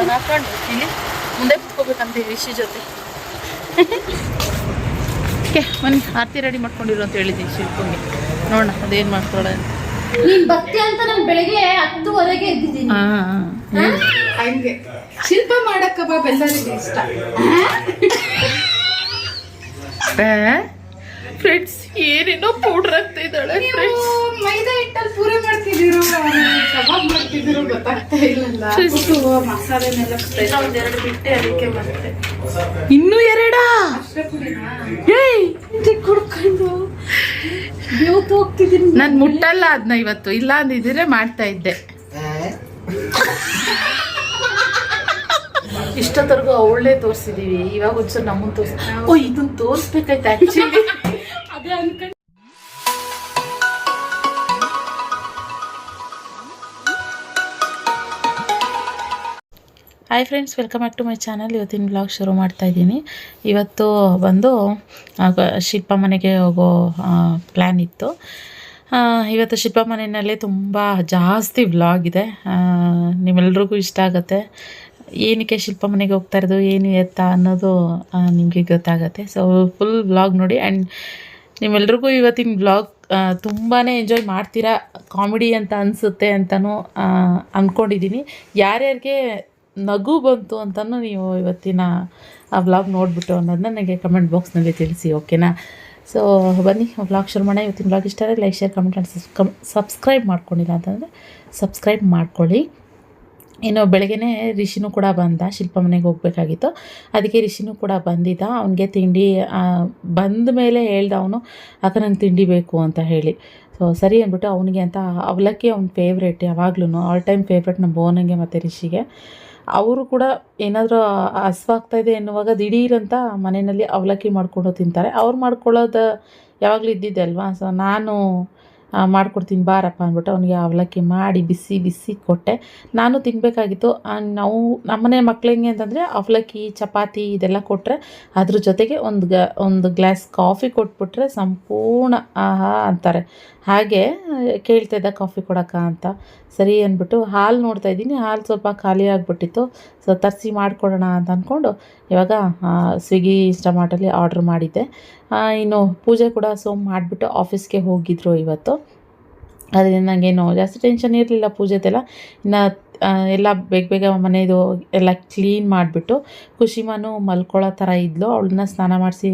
ಎಲ್ಲ ಹಾಕೊಂಡು ಇಲ್ಲಿ. ಮುಂದೆ ಕುತ್ಕೋಬೇಕಂತ ರಿಷಿ ಜೊತೆ. ಓಕೆ ಮನೆ ಆರತಿ ರೆಡಿ ಮಾಡ್ಕೊಂಡಿರು ಅಂತ ಹೇಳಿದ್ದೀನಿ ಶಿಲ್ಪಂಗೆ. ನೋಡೋಣ ಅದೇನು ಮಾಡ್ಕೊಳ್ಳೋ ಅಂತ. ನೀನ್ ಭಕ್ತಿ ಅಂತ ನಾನು ಬೆಳಗ್ಗೆ ಹತ್ತುವರೆಗೆ ಎದ್ದಿದ್ದೀನಿ. ಹಾಂ ಹಂಗೆ. ಶಿಲ್ಪ ಮಾಡಕ್ಕ ಕಬಾಬ್ ಎಲ್ಲರಿಗೂ ಇಷ್ಟ. ಫ್ರೆಂಡ್ಸ್ ಏನೇನೋ ಪೌಡರ್ ಆಗ್ತಾ ಇದ್ದಾಳೆ ಫ್ರೆಂಡ್ಸ್ ಮೈದಾ ಹಿಟ್ಟಲ್ಲಿ ಪೂರಿ ಮಾಡ್ತಿದ್ದೀರೋ ಕಬಾಬ್ ಮಾಡ್ತಿದ್ದೀರೋ ಗೊತ್ತಾಗ್ತಾ ಇಲ್ಲಲ್ಲ. ಮಸಾಲೆನೆಲ್ಲ ಒಂದೆರಡು ಬಿಟ್ಟೆ ಅದಕ್ಕೆ ಮತ್ತೆ. ಇನ್ನೂ ಎರಡಾ? ಏಯ್! ಕುಡ್ಕೊಂಡು ಹೋಗ್ತಿದ್ದೀನಿ. ನಾನು ಮುಟ್ಟಲ್ಲ ಅದ್ನ ಇವತ್ತು. ಇಲ್ಲ ಅಂದಿದ್ರೆ ಮಾಡ್ತಾ ಇದ್ದೆ. ಇಷ್ಟೊತ್ತರೆಗೂ ಅವಳೇ ತೋರಿಸಿದೀವಿ. ಇವಾಗ ಒಂದ್ಸಲ ನಮ್ಮನ್ ತೋರಿಸ್ ಓ ಇದನ್ನ ತೋರಿಸ್ಬೇಕಾಯ್ತು actually hi friends welcome back to my channel ಇವತ್ತಿನ ಬ್ಲಾಗ್ ಶುರು ಮಾಡ್ತಾ ಇದ್ದೀನಿ. ಇವತ್ತು ಬಂದು ಶಿಲ್ಪ ಮನೆಗೆ ಹೋಗೋ ಪ್ಲ್ಯಾನ್ ಇತ್ತು. ಇವತ್ತು ಶಿಲ್ಪ ಮನೆಯಲ್ಲೇ ತುಂಬ ಜಾಸ್ತಿ ವ್ಲಾಗ್ ಇದೆ. ನಿಮ್ಮೆಲ್ರಿಗೂ ಇಷ್ಟ ಆಗುತ್ತೆ. ಏನಕ್ಕೆ ಶಿಲ್ಪ ಮನೆಗೆ ಹೋಗ್ತಾ ಇರೋದು, ಏನು ಎತ್ತ ಅನ್ನೋದು ನಿಮಗೆ ಗೊತ್ತಾಗುತ್ತೆ. ಸೊ ಫುಲ್ ವ್ಲಾಗ್ ನೋಡಿ. ಆ್ಯಂಡ್ ನಿಮ್ಮೆಲ್ರಿಗೂ ಇವತ್ತಿನ ಬ್ಲಾಗ್ ತುಂಬಾ ಎಂಜಾಯ್ ಮಾಡ್ತೀರಾ? ಕಾಮಿಡಿ ಅಂತ ಅನಿಸುತ್ತೆ ಅಂತಲೂ ಅಂದ್ಕೊಂಡಿದ್ದೀನಿ ಯಾರ್ಯಾರಿಗೆ ನಗು ಬಂತು ಅಂತಲೂ ನೀವು ಇವತ್ತಿನ, ಆ ಬ್ಲಾಗ್ ನೋಡಿಬಿಟ್ಟು ಅನ್ನೋದನ್ನ ನನಗೆ ಕಮೆಂಟ್ ಬಾಕ್ಸ್ನಲ್ಲಿ ತಿಳಿಸಿ ಓಕೆನಾ ಸೊ ಬನ್ನಿ ಬ್ಲಾಗ್ ಶುರು ಮಾಡೋಣ. ಇವತ್ತಿನ ಬ್ಲಾಗ್ ಇಷ್ಟ like share comment come subscribe ಮಾಡ್ಕೊಂಡಿಲ್ಲ ಅಂತಂದರೆ ಸಬ್ಸ್ಕ್ರೈಬ್ ಮಾಡ್ಕೊಳ್ಳಿ. ಇನ್ನು ಬೆಳಗ್ಗೆನೇ ರಿಷಿನೂ ಕೂಡ ಬಂದ, ಶಿಲ್ಪ ಮನೆಗೆ ಹೋಗಬೇಕಾಗಿತ್ತು. ಅದಕ್ಕೆ ರಿಷಿನೂ ಕೂಡ ಬಂದಿದ್ದ. ಅವನಿಗೆ ತಿಂಡಿ ಬಂದ ಮೇಲೆ ಹೇಳ್ದ ಅವನು, ಅಕ್ಕ, ನಂಗೆ ತಿಂಡಿ ಬೇಕು ಅಂತ ಹೇಳಿ. ಸೊ ಸರಿ ಅಂದ್ಬಿಟ್ಟು ಅವನಿಗೆ ಅಂತ ಅವಲಕ್ಕಿ ಅವ್ನ ಫೇವ್ರೇಟ್ ಯಾವಾಗ್ಲೂ ಆಲ್ ಟೈಮ್ ಫೇವ್ರೇಟ್ ನಮ್ಮ ಬೋನಂಗೆ ಮತ್ತು ರಿಷಿಗೆ. ಅವರು ಕೂಡ ಏನಾದರೂ ಹಸ್ವಾಗ್ತಾ ಇದೆ ಎನ್ನುವಾಗ ದಿಢೀರಂತ ಮನೆಯಲ್ಲಿ ಅವಲಕ್ಕಿ ಮಾಡಿಕೊಂಡು ತಿಂತಾರೆ. ಅವ್ರು ಮಾಡ್ಕೊಳ್ಳೋದು ಯಾವಾಗಲೂ ಇದ್ದಿದ್ದೆ ಅಲ್ವಾ? ಸೊ ನಾನು ಮಾಡ್ಕೊಡ್ತೀನಿ, ಬಾರಪ್ಪ ಅಂದ್ಬಿಟ್ಟು ಅವನಿಗೆ ಅವಲಕ್ಕಿ ಮಾಡಿ ಬಿಸಿ ಬಿಸಿ ಕೊಟ್ಟೆ. ನಾನು ತಿನ್ನಬೇಕಾಗಿತ್ತು ನಾವು ನಮ್ಮನೆ ಮಕ್ಕಳು ಹೆಂಗೆ ಅಂತಂದರೆ ಅವಲಕ್ಕಿ, ಚಪಾತಿ ಇದೆಲ್ಲ ಕೊಟ್ಟರೆ ಅದ್ರ ಜೊತೆಗೆ ಒಂದು ಒಂದು ಗ್ಲಾಸ್ ಕಾಫಿ ಕೊಟ್ಬಿಟ್ರೆ ಸಂಪೂರ್ಣ ಆಹಾ ಅಂತಾರೆ. ಹಾಗೆ ಕೇಳ್ತಾ ಇದ್ದ ಕಾಫಿ ಕೊಡಕ್ಕ ಅಂತ. ಸರಿ ಅಂದ್ಬಿಟ್ಟು ಹಾಲು ನೋಡ್ತಾ ಇದ್ದೀನಿ. ಹಾಲು ಸ್ವಲ್ಪ ಖಾಲಿ ಆಗಿಬಿಟ್ಟಿತ್ತು. ಸೊ ತರಿಸಿ ಮಾಡಿಕೊಡೋಣ ಅಂತ ಅಂದ್ಕೊಂಡು ಇವಾಗ ಸ್ವಿಗ್ಗಿ ಇನ್ಸ್ಟಾಮಾರ್ಟಲ್ಲಿ ಆರ್ಡ್ರ್ ಮಾಡಿದ್ದೆ. ಇನ್ನು ಪೂಜೆ ಕೂಡ ಸೋಮ್ ಮಾಡಿಬಿಟ್ಟು ಆಫೀಸ್ಗೆ ಹೋಗಿದ್ರು ಇವತ್ತು. ಅದರಿಂದ ನನಗೇನು ಜಾಸ್ತಿ ಟೆನ್ಷನ್ ಇರಲಿಲ್ಲ ಪೂಜೆದೆಲ್ಲ. ಇನ್ನು ಎಲ್ಲ ಬೇಗ ಬೇಗ ಮನೆಯದು ಎಲ್ಲ ಕ್ಲೀನ್ ಮಾಡಿಬಿಟ್ಟು ಖುಷಿಮಾನು ಮಲ್ಕೊಳ್ಳೋ ಥರ ಇದ್ಲು. ಅವಳನ್ನ ಸ್ನಾನ ಮಾಡಿಸಿ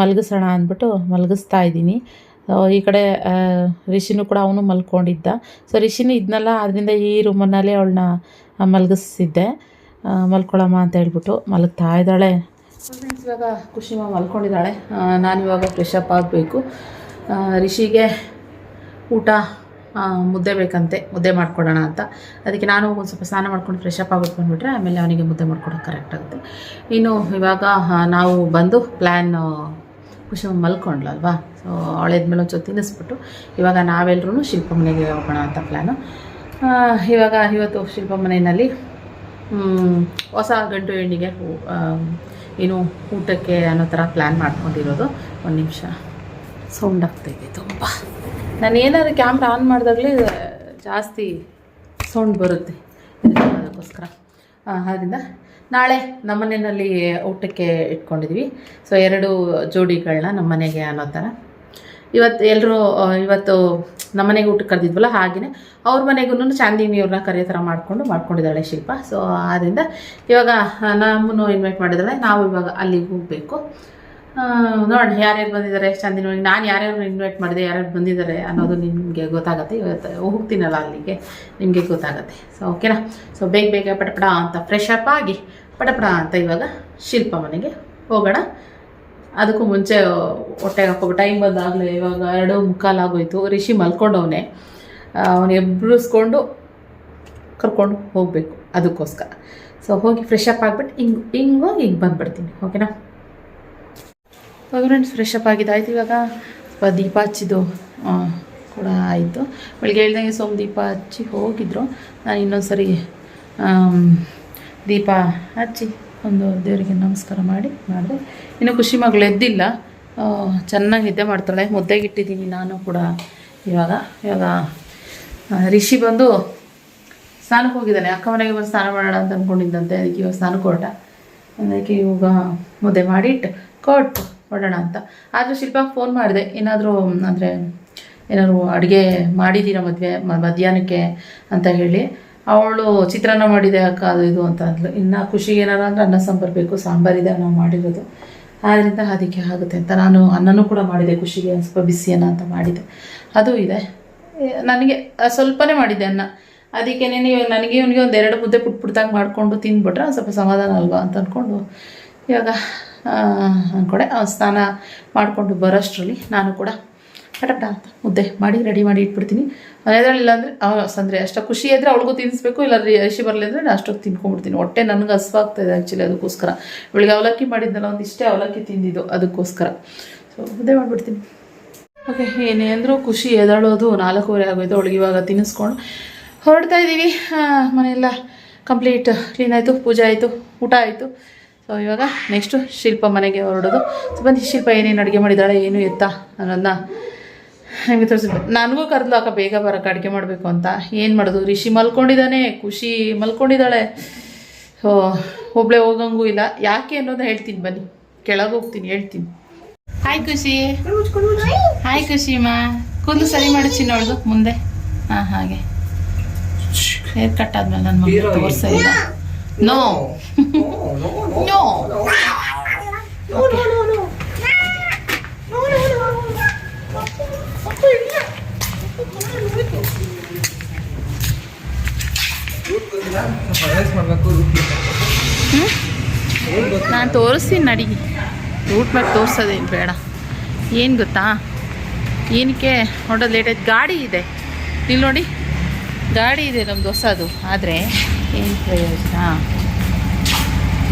ಮಲಗಿಸೋಣ ಅಂದ್ಬಿಟ್ಟು ಮಲಗಿಸ್ತಾ ಇದ್ದೀನಿ. ಈ ಕಡೆ ರಿಷಿನೂ ಕೂಡ ಅವನು ಮಲ್ಕೊಂಡಿದ್ದ. ಸೊ ರಿಷಿನೂ ಇದ್ನಲ್ಲ ಅದರಿಂದ ಈ ರೂಮನ್ನಲ್ಲೇ ಅವಳನ್ನ ಮಲಗಿಸಿದ್ದೆ ಮಲ್ಕೊಳ್ಳಮ್ಮ ಅಂತ ಹೇಳ್ಬಿಟ್ಟು ಮಲಗ್ತಾ ಇದ್ದಾಳೆ. ಫ್ರೆಂಡ್ಸ್ ಇವಾಗ ಖುಷಿಮ್ಮ ಮಲ್ಕೊಂಡಿದ್ದಾಳೆ. ನಾನಿವಾಗ ಫ್ರೆಶ್ ಅಪ್ ಆಗಬೇಕು. ರಿಷಿಗೆ ಊಟ ಮುದ್ದೆ ಬೇಕಂತೆ. ಮುದ್ದೆ ಮಾಡ್ಕೊಡೋಣ ಅಂತ. ಅದಕ್ಕೆ ನಾನು ಒಂದು ಸ್ವಲ್ಪ ಸ್ನಾನ ಮಾಡ್ಕೊಂಡು ಫ್ರೆಶ್ ಅಪ್ ಆಗ್ಬಿಟ್ಟು ಬಂದುಬಿಟ್ರೆ ಆಮೇಲೆ ಅವನಿಗೆ ಮುದ್ದೆ ಮಾಡ್ಕೊಡೋಕೆ ಕರೆಕ್ಟ್ ಆಗುತ್ತೆ. ಇನ್ನು ಇವಾಗ ನಾವು ಬಂದು ಪ್ಲ್ಯಾನ್ ಖುಷಿ ಮಲ್ಕೊಂಡ್ಲಲ್ವಾ ಸೊ ಅವಳೆದ್ಮೇಲೆ ಒಂಚೂರು ತಿನ್ನಿಸ್ಬಿಟ್ಟು ಇವಾಗ ನಾವೆಲ್ಲರೂ ಶಿಲ್ಪ ಮನೆಗೆ ಹೋಗೋಣ ಅಂತ ಪ್ಲ್ಯಾನು ಇವಾಗ ಇವತ್ತು ಶಿಲ್ಪ ಮನೆಯಲ್ಲಿ ಹೊಸ ಗಂಟು ಹೆಣ್ಣಿಗೆ ಏನು ಊಟಕ್ಕೆ ಅನ್ನೋ ಥರ ಪ್ಲ್ಯಾನ್ ಮಾಡ್ಕೊಂಡಿರೋದು. ಒಂದು ನಿಮಿಷ. ಸೌಂಡ್ ಆಗ್ತಾಯಿದೆ ತುಂಬ. ನಾನು ಏನಾದರೂ ಕ್ಯಾಮ್ರಾ ಆನ್ ಮಾಡಿದಾಗಲೇ ಜಾಸ್ತಿ ಸೌಂಡ್ ಬರುತ್ತೆ. ಅದಕ್ಕೋಸ್ಕರ. ಆದ್ದರಿಂದ ನಾಳೆ ನಮ್ಮನೆಯಲ್ಲಿ ಊಟಕ್ಕೆ ಇಟ್ಕೊಂಡಿದ್ವಿ. ಸೊ ಎರಡು ಜೋಡಿಗಳನ್ನ ನಮ್ಮನೆಗೆ ಅನ್ನೋ ಥರ ಇವತ್ತು ಎಲ್ಲರೂ ಇವತ್ತು ನಮ್ಮನೆಗೆ ಊಟಕ್ಕೆ ಕರೆದಿದ್ವಲ್ಲ ಹಾಗೆಯೇ ಅವ್ರ ಮನೆಗೂ ಚಾಂದಿನಿಯವ್ರನ್ನ ಕರೆಯೋ ಥರ ಮಾಡಿಕೊಂಡು ಮಾಡ್ಕೊಂಡಿದ್ದಾಳೆ ಶಿಲ್ಪ. ಸೊ ಆದ್ದರಿಂದ ಇವಾಗ ನಮ್ಮನ್ನು ಇನ್ವೈಟ್ ಮಾಡಿದ್ರೆ ನಾವು ಇವಾಗ ಅಲ್ಲಿಗೆ ಹೋಗಬೇಕು. ನೋಡಿ ಯಾರ್ಯಾರು ಬಂದಿದ್ದಾರೆ ಚಾಂದಿನಿ ನಾನು ಯಾರ್ಯಾರು ಇನ್ವೈಟ್ ಮಾಡಿದೆ, ಯಾರ್ಯಾರು ಬಂದಿದ್ದಾರೆ ಅನ್ನೋದು ನಿಮಗೆ ಗೊತ್ತಾಗುತ್ತೆ. ಇವತ್ತು ಹೋಗ್ತೀನಲ್ಲ ಅಲ್ಲಿಗೆ, ನಿಮಗೆ ಗೊತ್ತಾಗುತ್ತೆ. ಸೊ ಓಕೆನಾ ಸೊ ಬೇಗ ಬೇಗ ಪಟಪಡ ಅಂತ ಫ್ರೆಶ್ ಅಪ್ ಆಗಿ ಪಟಪಡ ಅಂತ ಇವಾಗ ಶಿಲ್ಪ ಮನೆಗೆ ಹೋಗೋಣ. ಅದಕ್ಕೂ ಮುಂಚೆ ಹೊಟ್ಟೆಗೆ ಹಾಕೋಬೇಕು ಟೈಮ್ ಬಂದಾಗಲೇ ಇವಾಗ ಎರಡು ಮುಕ್ಕಾಲು ಆಗೋಯ್ತು ರಿಷಿ ಮಲ್ಕೊಂಡವನೇ. ಅವನು ಎಬ್ಬರಿಸ್ಕೊಂಡು ಕರ್ಕೊಂಡು ಹೋಗಬೇಕು ಅದಕ್ಕೋಸ್ಕರ. ಸೊ ಹೋಗಿ ಫ್ರೆಶ್ ಅಪ್ ಆಗಿಬಿಟ್ಟು ಹಿಂಗೆ ಹಿಂಗೆ ಹೋಗಿ ಹಿಂಗೆ ಬಂದುಬಿಡ್ತೀನಿ. ಓಕೆನಾ ಫ್ರೆಂಡ್ಸ್ ಫ್ರೆಶ್ ಅಪ್ ಆಗಿದ್ದಾಯ್ತು ಇವಾಗ. ಸ್ವಲ್ಪ ದೀಪ ಹಚ್ಚಿದ್ದು ಕೂಡ ಆಯಿತು. ಬೆಳಿಗ್ಗೆ ಹೇಳ್ದಂಗೆ ಸೋಮ್ ದೀಪ ಹಚ್ಚಿ ಹೋಗಿದ್ರು. ನಾನು ಇನ್ನೊಂದು ಸರಿ ದೀಪ ಹಚ್ಚಿ ಒಂದು ದೇವರಿಗೆ ನಮಸ್ಕಾರ ಮಾಡಿ ಮಾಡಿದೆ. ಇನ್ನು ಖುಷಿ ಮಗಳು ಎದ್ದಿಲ್ಲ. ಚೆನ್ನಾಗಿ ನಿದ್ದೆ ಮಾಡ್ತಾಳೆ. ಮುದ್ದೆಗೆ ಇಟ್ಟಿದ್ದೀನಿ ನಾನು ಕೂಡ ಇವಾಗ. ಇವಾಗ ರಿಷಿ ಬಂದು ಸ್ನಾನಕ್ಕೆ ಹೋಗಿದ್ದಾನೆ. ಅಕ್ಕ ಮನೆಗೆ ಬಂದು ಸ್ನಾನ ಮಾಡೋಣ ಅಂತ ಅಂದ್ಕೊಂಡಿದ್ದಂತೆ ಅದಕ್ಕೆ ಇವಾಗ ಸ್ನಾನಕ್ಕೆ ಹೊರಟ. ಅದಕ್ಕೆ ಇವಾಗ ಮುದ್ದೆ ಮಾಡಿಟ್ಟು ಕೊಟ್ಟು ಹೊರಡೋಣ ಅಂತ. ಆದರೂ ಶಿಲ್ಪಾಗೆ ಫೋನ್ ಮಾಡಿದೆ. ಏನಾದರೂ, ಅಂದರೆ ಏನಾದ್ರು ಅಡುಗೆ ಮಾಡಿದ್ದೀರಾ ಮದುವೆ ಮಧ್ಯಾಹ್ನಕ್ಕೆ ಅಂತ ಹೇಳಿ. ಅವಳು ಚಿತ್ರಾನ್ನ ಮಾಡಿದೆ, ಅಕ್ಕ ಅದು ಇದು ಅಂತ ಅಂದ್ಲು. ಇನ್ನು ಖುಷಿಗೆ ಏನಾರ ಅಂದರೆ ಅನ್ನ ಸಾಂಬಾರು ಬೇಕು ಸಾಂಬಾರಿದೆ ನಾವು ಮಾಡಿರೋದು. ಆದ್ದರಿಂದ ಅದಕ್ಕೆ ಆಗುತ್ತೆ ಅಂತ. ನಾನು ಅನ್ನನೂ ಕೂಡ ಮಾಡಿದೆ ಖುಷಿಗೆ, ಸ್ವಲ್ಪ ಬಿಸಿ ಅನ್ನ ಅಂತ ಮಾಡಿದೆ. ಅದು ಇದೆ. ನನಗೆ ಸ್ವಲ್ಪನೇ ಮಾಡಿದ್ದೆ ಅನ್ನ. ಅದಕ್ಕೆ ನೀವು ನನಗೆ ಇವನಿಗೆ ಒಂದು ಎರಡು ಮುದ್ದೆ ಪುಟ್ ಮಾಡಿಕೊಂಡು ತಿಂದ್ಬಿಟ್ರೆ ಸ್ವಲ್ಪ ಸಮಾಧಾನ ಅಲ್ವಾ ಅಂತ ಅಂದ್ಕೊಂಡು ಇವಾಗ ಅಂದ್ಕೊಡೆ ಸ್ನಾನ ಮಾಡಿಕೊಂಡು ಬರೋಷ್ಟರಲ್ಲಿ ನಾನು ಕೂಡ ಪಟಪಟ ಅಂತ ಮುದ್ದೆ ಮಾಡಿ ರೆಡಿ ಮಾಡಿ ಇಟ್ಬಿಡ್ತೀನಿ. ಅದರಲ್ಲಿ ಅಂದರೆ ಅಂದರೆ ಅಷ್ಟು ಖುಷಿ ಇದ್ದರೆ ಅವಳಿಗೂ ತಿನ್ನಿಸ್ಬೇಕು ಇಲ್ಲ ರಿಷಿ ಬರಲಿ ಅಂದರೆ ನಾನು ಅಷ್ಟೊತ್ತು ತಿನ್ಕೊಂಡ್ಬಿಡ್ತೀನಿ. ಹೊಟ್ಟೆ ನನಗೆ ಹಸ್ವಾಗ್ತಾಯಿದೆ ಆ್ಯಕ್ಚುಲಿ ಅದಕ್ಕೋಸ್ಕರ. ಇವಳಿಗೆ ಅವಲಕ್ಕಿ ಮಾಡಿದ್ದಲ್ಲ ಒಂದಿಷ್ಟೇ ಅವಲಕ್ಕಿ ತಿಂದಿದ್ದು ಅದಕ್ಕೋಸ್ಕರ. ಸೊ ಮುದ್ದೆ ಮಾಡಿಬಿಡ್ತೀನಿ. ಓಕೆ ಏನೇ ಅಂದರೂ ಖುಷಿ ಎದಾಳೋದು, ನಾಲ್ಕೂವರೆ ಆಗೋಯ್ತು, ಅವಳಿಗೆ ಇವಾಗ ತಿನ್ನಿಸ್ಕೊಂಡು ಹೊರಡ್ತಾ ಇದ್ದೀವಿ ಮನೆಯೆಲ್ಲ ಕಂಪ್ಲೀಟ್ ಕ್ಲೀನ್ ಆಯಿತು, ಪೂಜೆ ಆಯಿತು, ಊಟ ಆಯಿತು. ಸೊ ಇವಾಗ ನೆಕ್ಸ್ಟು ಶಿಲ್ಪ ಮನೆಗೆ ಹೊರಡೋದು. ಸೊ ಬನ್ನಿ, ಶಿಲ್ಪ ಏನೇನು ಅಡುಗೆ ಮಾಡಿದ್ದಾಳೆ, ಏನು ಎತ್ತ ಅನ್ನೋದನ್ನ ನಿಮಗೆ ತೋರಿಸ್ಬೇಕು ನನಗೂ ಕರೆದ್ಲು ಅಕ್ಕ ಬೇಗ ಬರೋಕೆ ಅಡುಗೆ ಮಾಡಬೇಕು ಅಂತ. ಏನು ಮಾಡೋದು? ರಿಷಿ ಮಲ್ಕೊಂಡಿದ್ದಾನೆ ಖುಷಿ ಮಲ್ಕೊಂಡಿದ್ದಾಳೆ. ಸೊ ಒಬ್ಳೆ ಹೋಗಂಗೂ ಇಲ್ಲ. ಯಾಕೆ ಅನ್ನೋದು ಹೇಳ್ತೀನಿ ಬನ್ನಿ. ಕೆಳಗೆ ಹೋಗ್ತೀನಿ ಹೇಳ್ತೀನಿ. ಹಾಯ್ ಖುಷಿ. ಹಾಯ್ ಖುಷಿ ಮಾ ಕೂದಲು ಸರಿ ಮಾಡಿಸಿ ಚಿನ್ನವಳ್ದು ಮುಂದೆ. ಹಾಂ ಹಾಗೆ. ಹೇರ್ ಕಟ್ ಆದ್ಮೇಲೆ ನನ್ನ ಮಗ ತೋರ್ಸ ಇಲ್ಲ. ನೋ ನೋ ನಾನು ತೋರಿಸ್ತೀನಿ ನಡಿಗೆ ರೂಟ್ ಮೇಲೆ ತೋರಿಸೋದೇನು ಬೇಡ. ಏನು ಗೊತ್ತಾ? ಏನಕ್ಕೆ ನೋಡೋದು ಲೇಟ್ ಆಯ್ತು? ಗಾಡಿ ಇದೆ. ಇಲ್ಲಿ ನೋಡಿ. ಗಾಡಿ ಇದೆ ನಮ್ದು ಹೊಸದು. ಆದರೆ ಏನು ಪ್ರಯೋಜನ?